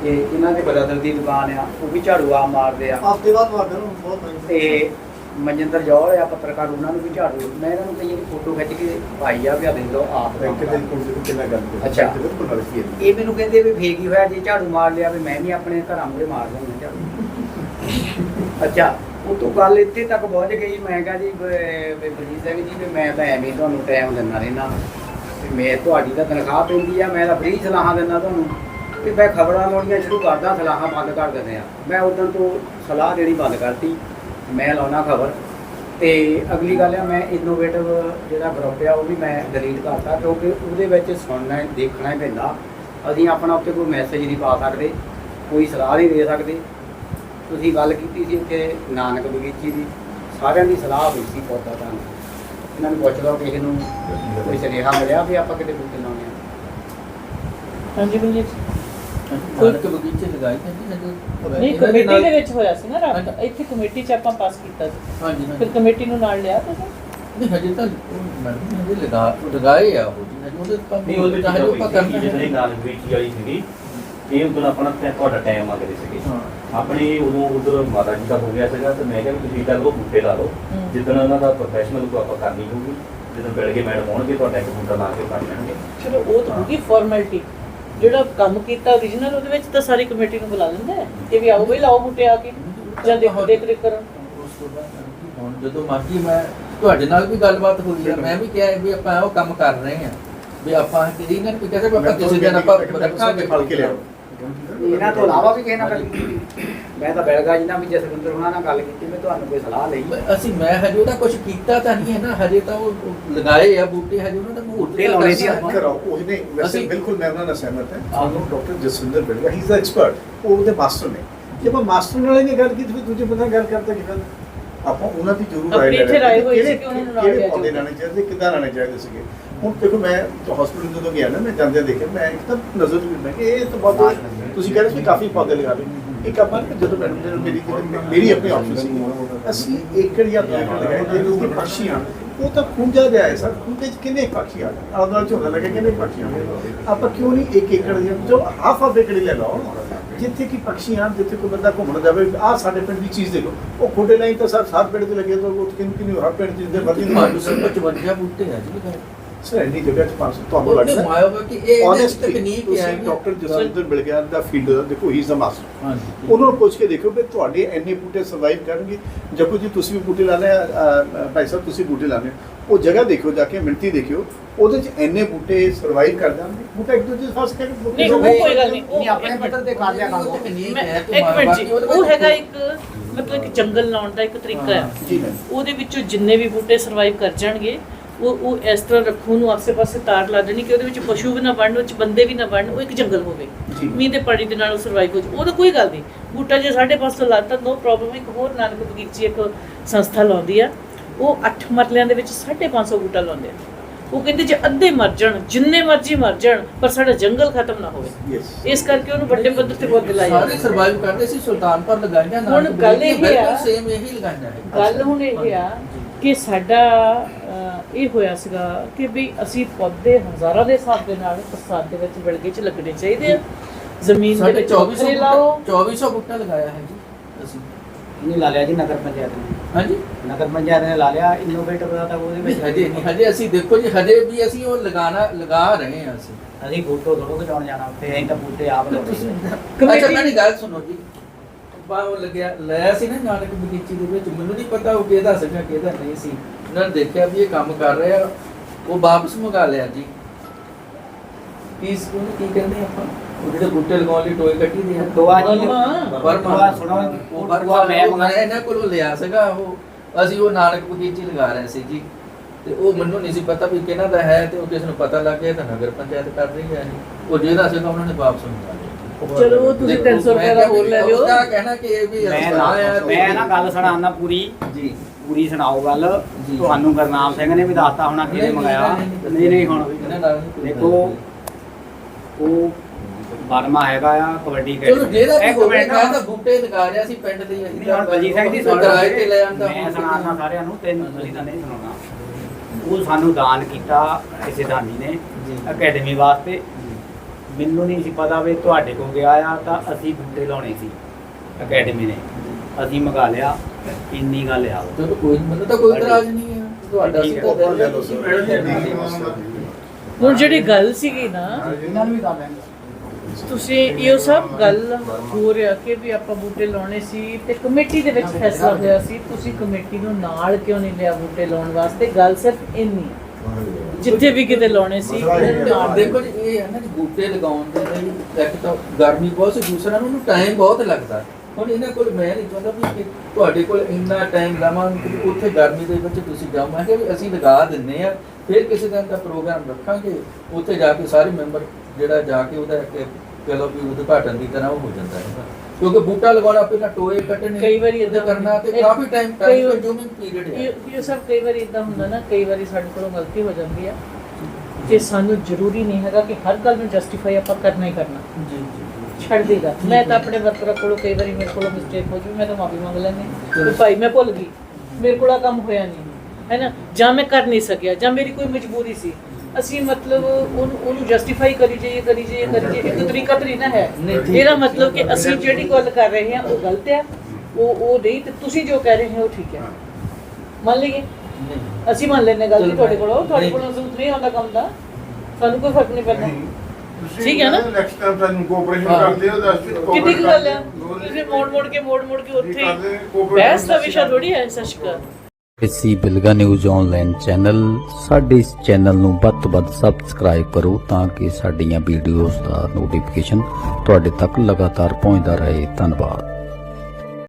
[SPEAKER 4] ਤੇ ਇਹਨਾਂ ਦੇ ਬਰਦਰ ਦੀ ਦੁਕਾਨ ਆ ਉਹ ਵੀ ਝਾੜੂ ਆ ਮਾਰਦੇ ਆ।
[SPEAKER 5] ਹਫ਼ਤੇ ਬਾਅਦ ਮਾਰਦੇ ਨੂੰ ਬਹੁਤ
[SPEAKER 4] ਤੇ ਮਨਜਿੰਦਰ ਜੌਲ ਆ ਪੱਤਰਕਾਰ ਉਹਨਾਂ ਨੂੰ ਵੀ ਝਾੜੂ। ਮੈਂ ਇਹਨਾਂ ਨੂੰ ਕਈ ਵਾਰੀ ਫੋਟੋ ਖਿੱਚ ਕੇ ਪਾਈ ਆ ਵੀ ਆ ਦੇਖ ਲਓ ਆਪ ਕੰਮ
[SPEAKER 8] ਕਿਤੇ ਕੋਲ ਕਿੰਨਾ ਗੱਲ ਕਰ।
[SPEAKER 4] ਅੱਛਾ। ਇਹ ਮੈਨੂੰ ਕਹਿੰਦੇ ਵੀ ਫੇਕ ਹੀ ਹੋਇਆ ਜੇ ਝਾੜੂ ਮਾਰ ਲਿਆ ਵੀ ਮੈਂ ਵੀ ਆਪਣੇ ਘਰਾਂ ਮੂਹਰੇ ਮਾਰ ਲਿਆ ਝਾੜੂ। ਅੱਛਾ, ਉਹ ਤੋਂ ਗੱਲ ਇੱਥੇ ਤੱਕ ਪਹੁੰਚ ਗਈ। ਮੈਂ ਕਿਹਾ ਜੀ ਬਲਜੀਤ ਸਿੰਘ ਜੀ, ਵੀ ਮੈਂ ਤਾਂ ਐਵੇਂ ਹੀ ਤੁਹਾਨੂੰ ਟਾਈਮ ਦਿੰਦਾ ਰਹਿਣਾ ਮੈਂ ਤੁਹਾਡੀ ਤਾਂ ਤਨਖਾਹ ਪੈਂਦੀ ਆ, ਮੈਂ ਤਾਂ ਫ੍ਰੀ ਸਲਾਹਾਂ ਦਿੰਦਾ ਤੁਹਾਨੂੰ। ਤੇ ਮੈਂ ਖਬਰਾਂ ਲਾਉਣੀਆਂ ਸ਼ੁਰੂ ਕਰਦਾ, ਸਲਾਹਾਂ ਬੰਦ ਕਰ ਦਿੰਦੇ ਆ। ਮੈਂ ਉਦੋਂ ਤੋਂ ਸਲਾਹ ਦੇਣੀ ਬੰਦ ਕਰਤੀ, ਮੈਂ ਲਾਉਣਾ ਖਬਰ। ਤੇ ਅਗਲੀ ਗੱਲ ਆ, ਮੈਂ ਇਨੋਵੇਟਿਵ ਜਿਹੜਾ ਗਰੁੱਪ ਆ, ਉਹ ਵੀ ਮੈਂ ਡਿਲੀਟ ਕਰਤਾ, ਕਿਉਂਕਿ ਉਹਦੇ ਵਿੱਚ ਸੁਣਨਾ, ਦੇਖਣਾ ਹੀ ਪੈਂਦਾ। ਅਸੀਂ ਆਪਣਾ ਉੱਤੇ ਕੋਈ ਮੈਸੇਜ ਨਹੀਂ ਪਾ ਸਕਦੇ, ਕੋਈ ਸਲਾਹ ਨਹੀਂ ਦੇ ਸਕਦੇ। ਤੁਸੀਂ ਗੱਲ ਕੀਤੀ ਸੀ ਕਿ ਨਾਨਕ ਬਗੀਚੀ ਦੀ। ਸਾਰਿਆਂ ਦੀ ਸਲਾਹ ਹੋਈ ਸੀ ਪੌਦਾ ਤਾਂ ਇਹਨਾਂ ਨੂੰ ਪੁੱਛ ਲਓ ਕਿਸੇ ਨੂੰ ਕੋਈ ਸੁਨੇਹਾ ਮਿਲਿਆ ਵੀ ਆਪਾਂ ਕਿਤੇ ਬੂਟੇ ਲਾਉਣੇ ਆ।
[SPEAKER 1] ਹਾਂਜੀ ਬਲਜੀਤ
[SPEAKER 2] ਨਾਨਕ ਬਗੀਚੇ ਲਗਾਏ ਨੇ ਜੀ ਹਜੇ
[SPEAKER 1] ਨਹੀਂ
[SPEAKER 2] ਦੇ
[SPEAKER 1] ਕਮੇਟੀ ਦੇ ਵਿੱਚ ਹੋਇਆ ਸੀ ਨਾ ਰਾਬਤਾ। ਇੱਥੇ ਕਮੇਟੀ 'ਚ ਆਪਾਂ ਪਾਸ ਕੀਤਾ ਸੀ।
[SPEAKER 2] ਹਾਂਜੀ
[SPEAKER 1] ਫਿਰ
[SPEAKER 2] ਹਾਂਜੀ
[SPEAKER 1] ਕਮੇਟੀ ਨੂੰ ਨਾਲ ਲਿਆ ਤੁਸੀਂ?
[SPEAKER 2] ਨਹੀਂ ਹਜੇ ਤਾਂ ਮੈਡਮ ਹਜੇ ਲਗਾ ਲਗਾਏ ਆ ਉਹ ਜੀ। ਹਜੇ ਉਹਦੇ ਤਾਂ
[SPEAKER 9] ਨਹੀਂ ਉਹਦੇ ਵਿੱਚ
[SPEAKER 2] ਹਜੇ ਆਪਾਂ ਕਰਨਾ
[SPEAKER 9] ਜਿਹੜੀ
[SPEAKER 2] ਹੈ
[SPEAKER 9] ਨਾਲ ਬੀਚ ਵਾਲੀ ਸੀਗੀ। ਇਹ ਉਦੋਂ ਆਪਣਾ ਤੇ ਤੁਹਾਡਾ ਟਾਈਮ ਮੰਗਦੇ ਸੀਗੇ।
[SPEAKER 2] ਹਾਂ।
[SPEAKER 9] ਆਪਣੇ ਉਦੋਂ ਉਧਰ ਮਾਤਾ ਜੀ ਦਾ ਹੋ ਗਿਆ ਸੀਗਾ ਤੇ ਮੈਂ ਕਿਹਾ ਵੀ ਤੁਸੀਂ ਤਾਂ ਉਹ ਬੂਟੇ ਲਾ ਲਓ।
[SPEAKER 1] ਹੂੰ।
[SPEAKER 9] ਜਿੱਦਣ ਉਹਨਾਂ ਦਾ ਪ੍ਰੋਫੈਸ਼ਨਲ ਕੋ ਆਪਾਂ ਕਰਨੀ ਹੋਊਗੀ ਜਦੋਂ ਮਿਲ ਕੇ ਮੈਡਮ ਆਉਣਗੇ ਤੁਹਾਡਾ ਇੱਕ ਬੂਟਾ ਲਾ ਕੇ ਕਰ ਲੈਣਗੇ
[SPEAKER 1] ਚਲੋ ਉਹ ਤਾਂ ਹੋਗੀ ਫਾਰਮੈਲਿਟੀ ਜਿਹੜਾ ਕੰਮ ਕੀਤਾ origignal ਉਹਦੇ ਵਿੱਚ ਤਾਂ ਸਾਰੀ ਕਮੇਟੀ ਨੂੰ ਬੁਲਾ ਲੈਂਦਾ ਹੈ। ਕਿ ਵੀ ਆਓ ਬਈ ਲਾਓ ਬੂਟੇ ਆ ਕੇ ਜਾਂ ਦੇਖ ਦੇਖ
[SPEAKER 2] ਤੋਂ ਬਾਅਦ ਹੁਣ ਜਦੋਂ ਮਰਜ਼ੀ ਮੈਂ ਤੁਹਾਡੇ ਨਾਲ ਵੀ ਗੱਲਬਾਤ ਹੋਈ ਆ ਮੈਂ ਵੀ ਕਿਹਾ ਵੀ ਆਪਾਂ ਉਹ ਕੰਮ ਕਰ ਰਹੇ ਆ ਵੀ ਆਪਾਂ ਕਿ ਇਹਨਾਂ ਨੂੰ ਕਹਿੰਦੇ ਵੀ ਆਪਾਂ ਕਿਸੇ ਦਿਨ ਆਪਾਂ ਰੱਖਾਂਗੇ
[SPEAKER 8] ਫਲ ਕੇ ਲਿਆਓ
[SPEAKER 4] ਇਹਨਾਂ ਤੋਂ ਇਲਾਵਾ ਵੀ ਕਿਸੇ ਨਾਲ ਗੱਲ ਕੀਤੀ ਮੈਂ ਤਾਂ ਬੈਲਗਾ ਜੀ ਨਾਲ ਵੀ ਜਸਵਿੰਦਰ ਹੁਣਾਂ ਨਾਲ ਗੱਲ ਕੀਤੀ ਮੈਂ ਤੁਹਾਨੂੰ ਕੋਈ ਸਲਾਹ ਲਈ?
[SPEAKER 2] ਅਸੀਂ ਮੈਂ ਹਜੇ ਉਹਦਾ ਕੁਝ ਕੀਤਾ ਤਾਂ ਨਹੀਂ ਹੈ ਨਾ ਹਜੇ ਤਾਂ ਉਹ ਉਹ ਲਗਾਏ ਆ ਬੂਟੇ ਹਜੇ ਉਹਨਾਂ ਦਾ ਮੂਹਰਤ
[SPEAKER 4] ਬੂਟੇ ਲਾਉਣੇ ਸੀ ਆਪਾਂ।
[SPEAKER 8] ਕਰਾਓ ਉਹਨੇ ਵੈਸੇ
[SPEAKER 2] ਅਸੀਂ-
[SPEAKER 8] ਬਿਲਕੁਲ ਮੈਂ ਉਹਨਾਂ ਨਾਲ ਸਹਿਮਤ ਹਾਂ। ਆਨੂੰ doctor Jaswinder Birla he is expert ਉਹ ਉਹਦੇ ਮਾਸਟਰ ਨੇ। ਜੇ ਆਪਾਂ ਮਾਸਟਰ ਨਾਲ ਹੀ ਨਹੀਂ ਗੱਲ ਕੀਤੀ ਫਿਰ ਦੂਜੇ ਬੰਦੇ ਨਾਲ ਗੱਲ ਕਰਦਾ ਕੀ ਫਾਇਦਾ ਆਪਾਂ ਉਹਨਾਂ ਦੀ ਜ਼ਰੂਰ ਰਾਏ
[SPEAKER 1] ਸੀ
[SPEAKER 8] ਕਿਹੜੇ-
[SPEAKER 1] ਕਿ ਉਹਨਾਂ ਨੂੰ ਨਾਲ
[SPEAKER 8] ਕਿਹੜੇ ਪੌਦੇ। ਲਾਣੇ ਚਾਹੀਦੇ ਕਿੱਦਾਂ ਲਾਣੇ ਚਾਹੀਦੇ ਸੀਗੇ? ਹੁਣ ਦੇਖੋ ਮੈਂ ਹਸਪੀਟਲ ਜਦੋਂ ਗਿਆ ਨਾ ਮੈਂ ਜਾਂਦੇ ਦੇਖਿਆ ਮੈਂ ਇੱਕ ਤਾਂ ਨਜ਼ਰ ਵੀ ਮੈਂ ਕਿ ਇਹ ਤਾਂ ਬਹੁਤ ਤੁਸੀਂ ਕਹਿੰਦੇ ਸੀ ਕਾਫੀ ਪੌਦੇ ਲਗਾ ਲਏ ਇੱਕ ਆਪਾਂ ਜਦੋਂ ਮੈਡਮ ਨੇ ਮੇਰੀ ਜਿਹੜੀ- ਮੇਰੀ ਆਪਣੀ ਆਫਿਸ ਸੀ ਅਸੀਂ ਏਕੜ ਜਾਂ ਦੋ ਏਕੜ ਲਗਾਏ ਜਿਹੜੇ ਉਹਦੇ ਪਕਸ਼ੀਆਂ ਉਹ ਤਾਂ ਖੁੰਝਾ ਦੇ ਆਏ ਸਰ ਖੁੰਝੇ ਚ ਕਿੰਨੇ ਪਕਸ਼ੀ ਆ ਗਏ? ਝੋਨਾ ਲੱਗੇ ਕਿੰਨੇ ਪਕਸ਼ੀ ਆ ਗਏ? ਆਪਾਂ ਕਿਉਂ ਨਹੀਂ ਇੱਕ ਏਕੜ ਜੋ ਹਾਫ ਆਫ ਏਕੜ ਹੀ ਲੈ ਲਓ। ਜਿੱਥੇ ਕਿ ਪਕਸ਼ੀ ਹਨ, ਜਿੱਥੇ ਕੋਈ ਬੰਦਾ ਘੁੰਮਣ ਜਾਵੇ, ਆਹ ਸਾਡੇ ਪਿੰਡ ਦੀ ਚੀਜ਼ ਦੇਖੋ। ਉਹ ਖੋਡੇ ਨਹੀਂ ਤਾਂ ਸਰ ਸਾਤ ਪਿੰਡ ਤੇ ਲੱਗੇ, ਤਾਂ ਉਹ ਕਿੰਨ ਕਿੰਨੀ ਹਰ ਪਿੰਡ ਚ ਦੇ ਵਧੀ
[SPEAKER 2] ਮਾਰੂ 55 ਬੂਟੇ ਆ ਜੀ
[SPEAKER 8] ਸਰ ਇੰਨੀ ਜਗ੍ਹਾ ਚ 500 ਤੁਹਾਨੂੰ
[SPEAKER 2] ਉਹਨੇ
[SPEAKER 8] ਲੱਗਦਾ
[SPEAKER 2] ਮਾਇਆ ਵਾ ਕਿ ਇਹ ਇਹਦੇ
[SPEAKER 8] Honestly,
[SPEAKER 2] ਤਕਨੀਕ ਹੈ
[SPEAKER 8] ਤੁਸੀਂ ਡਾਕਟਰ ਜਸਵਿੰਦਰ ਮਿਲਗਿਆ ਦਾ ਫੀਲਡ ਦਾ ਦੇਖੋ ਹੀ ਇਜ਼ ਦਾ ਮਾਸਟਰ
[SPEAKER 2] ਹਾਂਜੀ।
[SPEAKER 8] ਉਹਨਾਂ ਨੂੰ ਪੁੱਛ ਕੇ ਦੇਖੋ ਕਿ ਤੁਹਾਡੇ ਇੰਨੇ ਬੂਟੇ ਸਰਵਾਈਵ ਕਰਨਗੇ। ਜੱਕੂ ਜੀ ਤੁਸੀਂ ਵੀ ਬੂਟੇ ਲਾਣੇ ਆ ਅ, ਭਾਈ ਸਾਹਿਬ ਤੁਸੀਂ ਬੂਟੇ ਲਾਣੇ ਆ। ਉਹ ਜਗ੍ਹਾ ਦੇਖਿਓ ਜਾ ਕੇ ਮਿੰਟੀ ਦੇਖਿਓ ਉਹਦੇ ਚ ਇੰਨੇ ਬੂਟੇ ਸਰਵਾਈਵ ਕਰ ਜਾਣਗੇ। ਬੂਟਾ ਇੱਕ ਦੂਜੇ ਦੇ ਫਸ ਕੇ
[SPEAKER 1] ਨਹੀਂ ਉਹ ਕੋਈ ਗੱਲ ਨਹੀਂ।
[SPEAKER 4] ਨਹੀਂ ਆਪਣੇ ਪੱਧਰ ਤੇ ਕਰ ਲਿਆ ਕੰਮ
[SPEAKER 2] ਉਹ ਤਕਨੀਕ
[SPEAKER 1] ਮੈਂ-
[SPEAKER 2] ਹੈ
[SPEAKER 1] ਇੱਕ ਮਿੰਟ ਜੀ। ਉਹ ਹੈਗਾ ਇੱਕ ਮਤਲਬ ਕਿ ਜੰਗਲ ਲਾਉਣ ਦਾ ਇੱਕ ਤਰੀਕਾ ਹੈ। ਉਹਦੇ ਵਿੱਚੋਂ ਜਿੰਨੇ ਵੀ ਬੂਟੇ ਸਰਵਾਈਵ ਕਰ ਜਾਣਗੇ ਉਹ ਉਹ ਇਸ ਤਰ੍ਹਾਂ ਰੱਖੋ ਨੂੰ ਆਸੇ-ਪਾਸੇ ਤਾਰ ਲਾ ਦੇਣੀ ਕਿ ਉਹਦੇ ਵਿੱਚ ਪਸ਼ੂ ਵੀ ਨਾ ਵੜਨ ਉਹ ਚ ਬੰਦੇ ਵੀ ਨਾ ਵੜਨ ਉਹ ਇੱਕ ਜੰਗਲ ਹੋਵੇ। ਮੀਂਹ ਦੇ ਪਾਣੀ ਦੇ ਨਾਲ ਉਹ ਸਰਵਾਈਵ ਹੋ ਜਾਊ। ਉਹਦਾ ਕੋਈ ਗੱਲ ਨਹੀਂ। ਬੂਟਾ ਜੇ 550 ਲਾਤਾ ਨੋ ਪ੍ਰੋਬਲਮ ਇੱਕ ਹੋਰ ਨਾਨਕ ਬਗੀਚੀ ਇੱਕ ਸੰਸਥਾ ਲਾਉਂਦੀ ਆ। ਉਹ 8 ਮਰਲਿਆਂ ਦੇ ਵਿੱਚ 550 ਬੂਟਾ ਲਾਉਂਦੇ ਆ। ਉਹ ਕਹਿੰਦੇ ਜੇ ਅੱਧੇ ਮਰ ਜਾਣ ਜਿੰਨੇ ਮਰਜ਼ੀ ਮਰ ਜਾਣ ਪਰ ਸਾਡਾ ਜੰਗਲ ਖਤਮ ਨਾ ਹੋਵੇ। ਇਸ ਕਰਕੇ ਉਹਨੂੰ ਵੱਡੇ ਪੱਧਰ ਤੇ ਬਹੁਤ ਲਾਇਆ
[SPEAKER 2] ਸਾਰੇ ਸਰਵਾਈਵ ਕਰਦੇ ਸੀ ਸੁਲਤਾਨਪੁਰ ਲਗਾਈਆਂ
[SPEAKER 1] ਹੁਣ ਗੱਲ ਇਹ ਆ-
[SPEAKER 2] ਸੇਮ ਇਹੀ ਲਗਾਈਆਂ ਹੈ
[SPEAKER 1] ਗੱਲ ਹੁਣ ਇਹ ਆ ਕਿ ਸਾਡਾ ਇਹ ਹੋਇਆ ਸੀਗਾ ਕਿ ਵੀ ਅਸੀਂ ਪੌਦੇ ਹਜ਼ਾਰਾਂ ਦੇ ਹਿਸਾਬ ਦੇ ਨਾਲ ਬਰਸਾਤ ਦੇ ਵਿੱਚ ਵਿਲਗੇ ਚ ਲੱਗਣੇ ਚਾਹੀਦੇ ਆ। ਜ਼ਮੀਨ ਦੇ
[SPEAKER 2] ਸਾਡੇ
[SPEAKER 1] ਵਿੱਚ
[SPEAKER 2] 2400
[SPEAKER 1] ਵੱਖਰੇ ਲਾਓ।
[SPEAKER 2] 2400 ਬੂਟਾ ਲਗਾਇਆ ਹੈ ਜੀ ਅਸੀਂ।
[SPEAKER 4] ਨਹੀਂ ਲਾ ਲਿਆ ਜੀ ਨਗਰ ਪੰਚਾਇਤ ਨੇ।
[SPEAKER 2] ਹਾਂਜੀ।
[SPEAKER 4] ਨਗਰ ਪੰਚਾਇਤ ਨੇ ਲਾ ਲਿਆ ਇਨੋਵੇਟਰ ਦਾ ਤਾਂ ਉਹਦੇ ਵਿੱਚ
[SPEAKER 2] ਹਜੇ ਨਹੀਂ ਹਜੇ ਅਸੀਂ ਦੇਖੋ ਜੀ ਹਜੇ ਵੀ ਅਸੀਂ ਉਹ ਲਗਾਣਾ ਲਗਾ ਰਹੇ ਹਾਂ ਅਸੀਂ।
[SPEAKER 4] ਅਸੀਂ ਫੋਟੋ ਥੋੜੋ ਖਿਚਾਉਣ ਜਾਣਾ ਉੱਥੇ ਅਸੀਂ ਤਾਂ ਬੂਟੇ ਆਪ ਲਾਉਂਦੇ ਸੀ
[SPEAKER 2] ਅੱਛਾ ਮੇਰੀ ਗੱਲ ਸੁਣੋ ਜੀ। ਬਾਹਰ ਉਹ ਲੱਗਿਆ ਲਿਆ ਸੀ ਨਾ ਨਾਨਕ ਬਗੀਚੀ ਦੇ ਵਿੱਚ ਮੈਨੂੰ ਨਹੀਂ ਪਤਾ ਉਹ ਕਿਹਦਾ ਸੀਗਾ ਕਿਹਦਾ ਨਹੀਂ ਸੀ। ਉਹਨਾਂ ਨੇ ਦੇਖਿਆ ਵੀ ਇਹ ਕੰਮ ਕਰ ਰਿਹਾ ਉਹ ਵਾਪਸ ਮੰਗਾ ਲਿਆ ਜੀ। ਇਸ ਨੂੰ ਕੀ ਕਹਿੰਦੇ ਆਪਾਂ? ਉਹ ਜਿਹੜੇ ਬੂਟੇ ਲਗਾਉਣ ਲਈ ਟੋਏ ਕੱਟੀ ਦੇ ਆ।
[SPEAKER 4] ਟੋਆ ਜੀ।
[SPEAKER 2] ਵਰਮਾ
[SPEAKER 4] ਸੁਣੋ
[SPEAKER 2] ਉਹ ਵਰਮਾ
[SPEAKER 4] ਮੈਂ ਮੰਗਾਇਆ।
[SPEAKER 2] ਇਹਨਾਂ ਕੋਲੋਂ ਲਿਆ ਸੀਗਾ ਉਹ ਅਸੀਂ ਉਹ ਨਾਨਕ ਬਗੀਚੀ ਲਗਾ ਰਹੇ ਸੀ ਜੀ। ਤੇ ਉਹ ਮੈਨੂੰ ਨਹੀਂ ਸੀ ਪਤਾ ਵੀ ਕਿਹਨਾਂ ਦਾ ਹੈ ਤੇ ਉਹ ਕਿਸ ਨੂੰ ਪਤਾ ਲੱਗ ਗਿਆ ਤਾਂ ਨਗਰ ਪੰਚਾਇਤ ਕਰ ਰਹੀ ਹੈ ਉਹ ਜਿਹਦਾ ਸੀਗਾ ਉਹਨਾਂ ਨੇ ਵਾਪਸ ਮੰਗਾ ਲਿਆ
[SPEAKER 1] ਚਲੋ ਤੁਸੀਂ 300 ਰੁਪਏ ਦਾ ਹੋਰ ਲੈ ਲਿਓ।
[SPEAKER 2] ਉਹਦਾ ਕਹਿਣਾ ਕਿ ਇਹ ਵੀ
[SPEAKER 4] ਮੈਂ
[SPEAKER 2] ਅਸੀਂ
[SPEAKER 4] ਨਾ
[SPEAKER 2] ਲਾਇਆ ਤੇ-
[SPEAKER 4] ਮੈਂ ਨਾ ਗੱਲ ਸੁਣਾਉਣਾ ਪੂਰੀ।
[SPEAKER 2] ਜੀ।
[SPEAKER 4] ਪੂਰੀ ਸੁਣਾਓ ਗੱਲ। ਤੁਹਾਨੂੰ ਗੁਰਨਾਮ ਸਿੰਘ ਨੇ ਵੀ ਦੱਸਤਾ ਹੋਣਾ ਕਿਹਨੇ ਮੰਗਾਇਆ।
[SPEAKER 2] ਨਹੀਂ, ਨਹੀਂ,
[SPEAKER 4] ਹੁਣ ਦੇਖੋ ਉਹ ਬਰਮਾ ਹੈਗਾ ਆ ਕਬੱਡੀ
[SPEAKER 2] ਚਲੋ ਜਿਹੜਾ ਵੀ
[SPEAKER 4] ਇੱਕ ਮਿੰਟ।
[SPEAKER 2] ਮੈਂ ਤਾਂ ਬੂਟੇ ਲਗਾ ਰਿਹਾ ਸੀ ਪਿੰਡ ਦੇ
[SPEAKER 4] ਨਹੀਂ, ਹੁਣ ਬਲਜੀਤ ਸਿੰਘ ਦੀ ਸੁਣ
[SPEAKER 2] ਕਿਰਾਏ ਤੇ ਲੈ ਆਂਦਾ
[SPEAKER 4] ਮੈਂ ਸੁਣਾਉਣਾ ਸਾਰਿਆਂ ਨੂੰ ਤੈਨੂੰ ਤੁਸੀਂ ਤਾਂ ਨਹੀਂ ਸੁਣਾਉਣਾ। ਉਹ ਸਾਨੂੰ ਦਾਨ ਕੀਤਾ ਇਸੇ ਦਾਨੀ ਨੇ। ਅਕੈਡਮੀ ਵਾਸਤੇ। ਮੈਨੂੰ ਨਹੀਂ ਸੀ ਪਤਾ ਵੀ ਤੁਹਾਡੇ ਕੋਲ ਗਿਆ ਆ ਤਾਂ ਅਸੀਂ ਬੂਟੇ ਲਾਉਣੇ ਸੀ ਅਕੈਡਮੀ ਨੇ। ਅਸੀਂ ਮੰਗਾ ਲਿਆ ਇੰਨੀ ਗੱਲ ਆ।
[SPEAKER 2] ਚਲੋ ਕੋਈ ਨੀ, ਮੈਨੂੰ ਤਾਂ ਕੋਈ ਇਤਰਾਜ਼ ਨਹੀਂ ਹੈ ਤੁਹਾਡਾ ਸੀ ਤਾਂ
[SPEAKER 8] ਉਹ ਲੈ ਲਓ ਸਰ।
[SPEAKER 1] ਹੁਣ ਜਿਹੜੀ ਗੱਲ ਸੀਗੀ ਨਾ
[SPEAKER 4] ਇਹਨਾਂ ਨੂੰ ਵੀ ਕਰ ਲੈਂਦੇ।
[SPEAKER 1] ਤੁਸੀਂ ਇਹ ਸਭ ਗੱਲ ਹੋ ਰਿਹਾ ਕਿ ਵੀ ਆਪਾਂ ਬੂਟੇ ਲਾਉਣੇ ਸੀ ਤੇ ਕਮੇਟੀ ਦੇ ਵਿੱਚ ਫੈਸਲਾ ਹੋਇਆ ਸੀ ਤੁਸੀਂ ਕਮੇਟੀ ਨੂੰ ਨਾਲ ਕਿਉਂ ਨਹੀਂ ਲਿਆ ਬੂਟੇ ਲਾਉਣ ਵਾਸਤੇ? ਗੱਲ ਸਿਰਫ ਇੰਨੀ ਜਿੱਥੇ ਵੀ ਕਿਤੇ ਲਾਉਣੇ ਸੀ ਨਾਲ।
[SPEAKER 2] ਦੇਖੋ ਜੀ ਇਹ ਹੈ ਨਾ ਜੀ ਬੂਟੇ ਲਗਾਉਣ ਦੇ ਲਈ ਇੱਕ ਤਾਂ ਗਰਮੀ ਬਹੁਤ ਸੀ ਦੂਸਰਾ ਉਹਨੂੰ ਟਾਈਮ ਬਹੁਤ ਲੱਗਦਾ। ਹੁਣ ਇਹਨਾਂ ਕੋਲ ਮੈਂ ਨਹੀਂ ਚਾਹੁੰਦਾ ਵੀ ਕਿ ਤੁਹਾਡੇ ਕੋਲ ਇੰਨਾ ਟਾਈਮ ਲਾਵਾਂਗੇ ਕਿ ਉੱਥੇ ਗਰਮੀ ਦੇ ਵਿੱਚ ਤੁਸੀਂ ਜਾਓ। ਮੈਂ ਕਿਹਾ ਵੀ ਅਸੀਂ ਲਗਾ ਦਿੰਨੇ ਆ ਫਿਰ ਕਿਸੇ ਦਿਨ ਦਾ ਪ੍ਰੋਗਰਾਮ ਰੱਖਾਂਗੇ। ਉੱਥੇ ਜਾ ਕੇ ਸਾਰੇ ਮੈਂਬਰ ਜਿਹੜਾ ਜਾ ਕੇ ਉਹਦਾ ਇੱਕ ਚਲੋ ਵੀ ਉਦਘਾਟਨ ਦੀ ਤਰ੍ਹਾਂ ਉਹ ਹੋ ਜਾਂਦਾ ਹੈ। ਕਿਉਂਕਿ ਬੂਟਾ ਲਗਾਉਣਾ ਪਹਿਲਾਂ ਟੋਏ ਕੱਟਣੇ
[SPEAKER 1] ਕਈ ਵਾਰੀ ਏਦਾਂ
[SPEAKER 2] ਕਰਨਾ ਤੇ ਕਾਫੀ ਟਾਈਮ
[SPEAKER 1] ਕਈ
[SPEAKER 2] ਕੰਜ਼ਿਊਮਿੰਗ ਪੀਰੀਅਡ ਹੈ।
[SPEAKER 1] ਇਹ ਇਹ ਸਭ ਕਈ ਵਾਰੀ ਇਦਾਂ ਹੁੰਦਾ ਨਾ ਕਈ ਵਾਰੀ ਸਾਡੇ ਕੋਲੋਂ ਗਲਤੀ ਹੋ ਜਾਂਦੀ ਆ ਤੇ ਸਾਨੂੰ ਜ਼ਰੂਰੀ ਨਹੀਂ ਹੈਗਾ ਕਿ ਹਰ ਗੱਲ ਨੂੰ ਜਸਟੀਫਾਈ ਆਪਾਂ ਕਰਨਾ ਹੀ ਕਰਨਾ।
[SPEAKER 2] ਜੀ ਜੀ।
[SPEAKER 1] ਛੱਡ ਦੇਗਾ। ਮੈਂ ਤਾਂ ਆਪਣੇ ਵਰਕਰਾਂ ਕੋਲੋਂ ਕਈ ਵਾਰੀ ਮੇਰੇ ਕੋਲੋਂ ਮਿਸਟੇਕ ਹੋ ਜੂ ਮੈਂ ਤਾਂ ਮਾਫੀ ਮੰਗ ਲੈਂਦੀ ਤੇ ਭਾਈ ਮੈਂ ਭੁੱਲ ਗਈ। ਮੇਰੇ ਕੋਲ ਆ ਕੰਮ ਹੋਇਆ ਨਹੀਂ। ਹੈ ਨਾ? ਜਾਂ ਮੈਂ ਕਰ ਨਹੀਂ ਸਕਿਆ ਜਾਂ ਮੇਰੀ ਕੋਈ ਮਜਬੂਰੀ ਸੀ। ਅਸੀਂ ਮਤਲਬ ਉਹਨੂੰ ਉਹਨੂੰ ਜਸਟੀਫਾਈ ਕਰੀ ਜਾਈਏ ਕਰੀ ਜਾਈਏ ਕਰੀ ਜਾਈਏ। ਇੱਕ ਤਰੀਕਾ ਤਰੀ ਨਾ ਹੈ। ਇਹਦਾ। ਮਤਲਬ ਕਿ ਅਸੀਂ ਜਿਹੜੀ ਗੱਲ ਕਰ ਰਹੇ ਹਾਂ ਉਹ ਗਲਤ ਹੈ। ਉਹ ਉਹ ਨਹੀਂ ਤੇ ਤੁਸੀਂ ਜੋ ਕਹਿ ਰਹੇ ਹੋ ਉਹ ਠੀਕ ਹੈ। ਮੰਨ ਲਈਏ? ਅਸੀਂ ਮੰਨ ਲੈਨੇ ਗਲਤੀ ਤੁਹਾਡੇ ਕੋਲੋਂ। ਤੁਹਾਡੇ। ਕੋਲੋਂ ਜ਼ਰੂਰਤ ਨਹੀਂ ਆਉਂਦਾ ਕੰਮ ਦਾ। ਸਾਨੂੰ ਕੋਈ ਫ਼ਰਕ ਨਹੀਂ ਪੈਂਦਾ। ਠੀਕ ਹੈ ਨਾ?
[SPEAKER 3] ਨੈਕਸਟ ਟਾਈਮ ਸਾਨੂੰ ਕੋਆਪਰੇਸ਼ਨ
[SPEAKER 2] ਹਾਂ।
[SPEAKER 3] ਕਰਦੇ ਹੋ ਦੱਸ ਵੀ
[SPEAKER 1] ਕਿੰਨੀ ਕੁ ਗੱਲ ਤੁਸੀਂ ਮੋੜ ਮੋੜ ਕੇ ਮੋੜ ਮੋੜ ਕੇ ਉੱਥੇ ਬਹਿਸ ਦਾ ਵਿਸ਼ਾ ਥੋੜੀ ਹੈ ਅਕਾਲ।
[SPEAKER 11] ਇਸੀ ਬਿਲਗਾ ਨਿਊਜ਼ ਆਨਲਾਈਨ ਚੈਨਲ ਸਾਡੇ ਇਸ ਚੈਨਲ ਨੂੰ ਵੱਧ ਤੋਂ ਵੱਧ ਸਬਸਕ੍ਰਾਈਬ ਕਰੋ ਤਾਂ ਕਿ ਸਾਡੀਆਂ ਵੀਡੀਓਜ਼ ਦਾ ਨੋਟੀਫਿਕੇਸ਼ਨ ਤੁਹਾਡੇ ਤੱਕ ਲਗਾਤਾਰ ਪਹੁੰਚਦਾ ਰਹੇ। ਧੰਨਵਾਦ।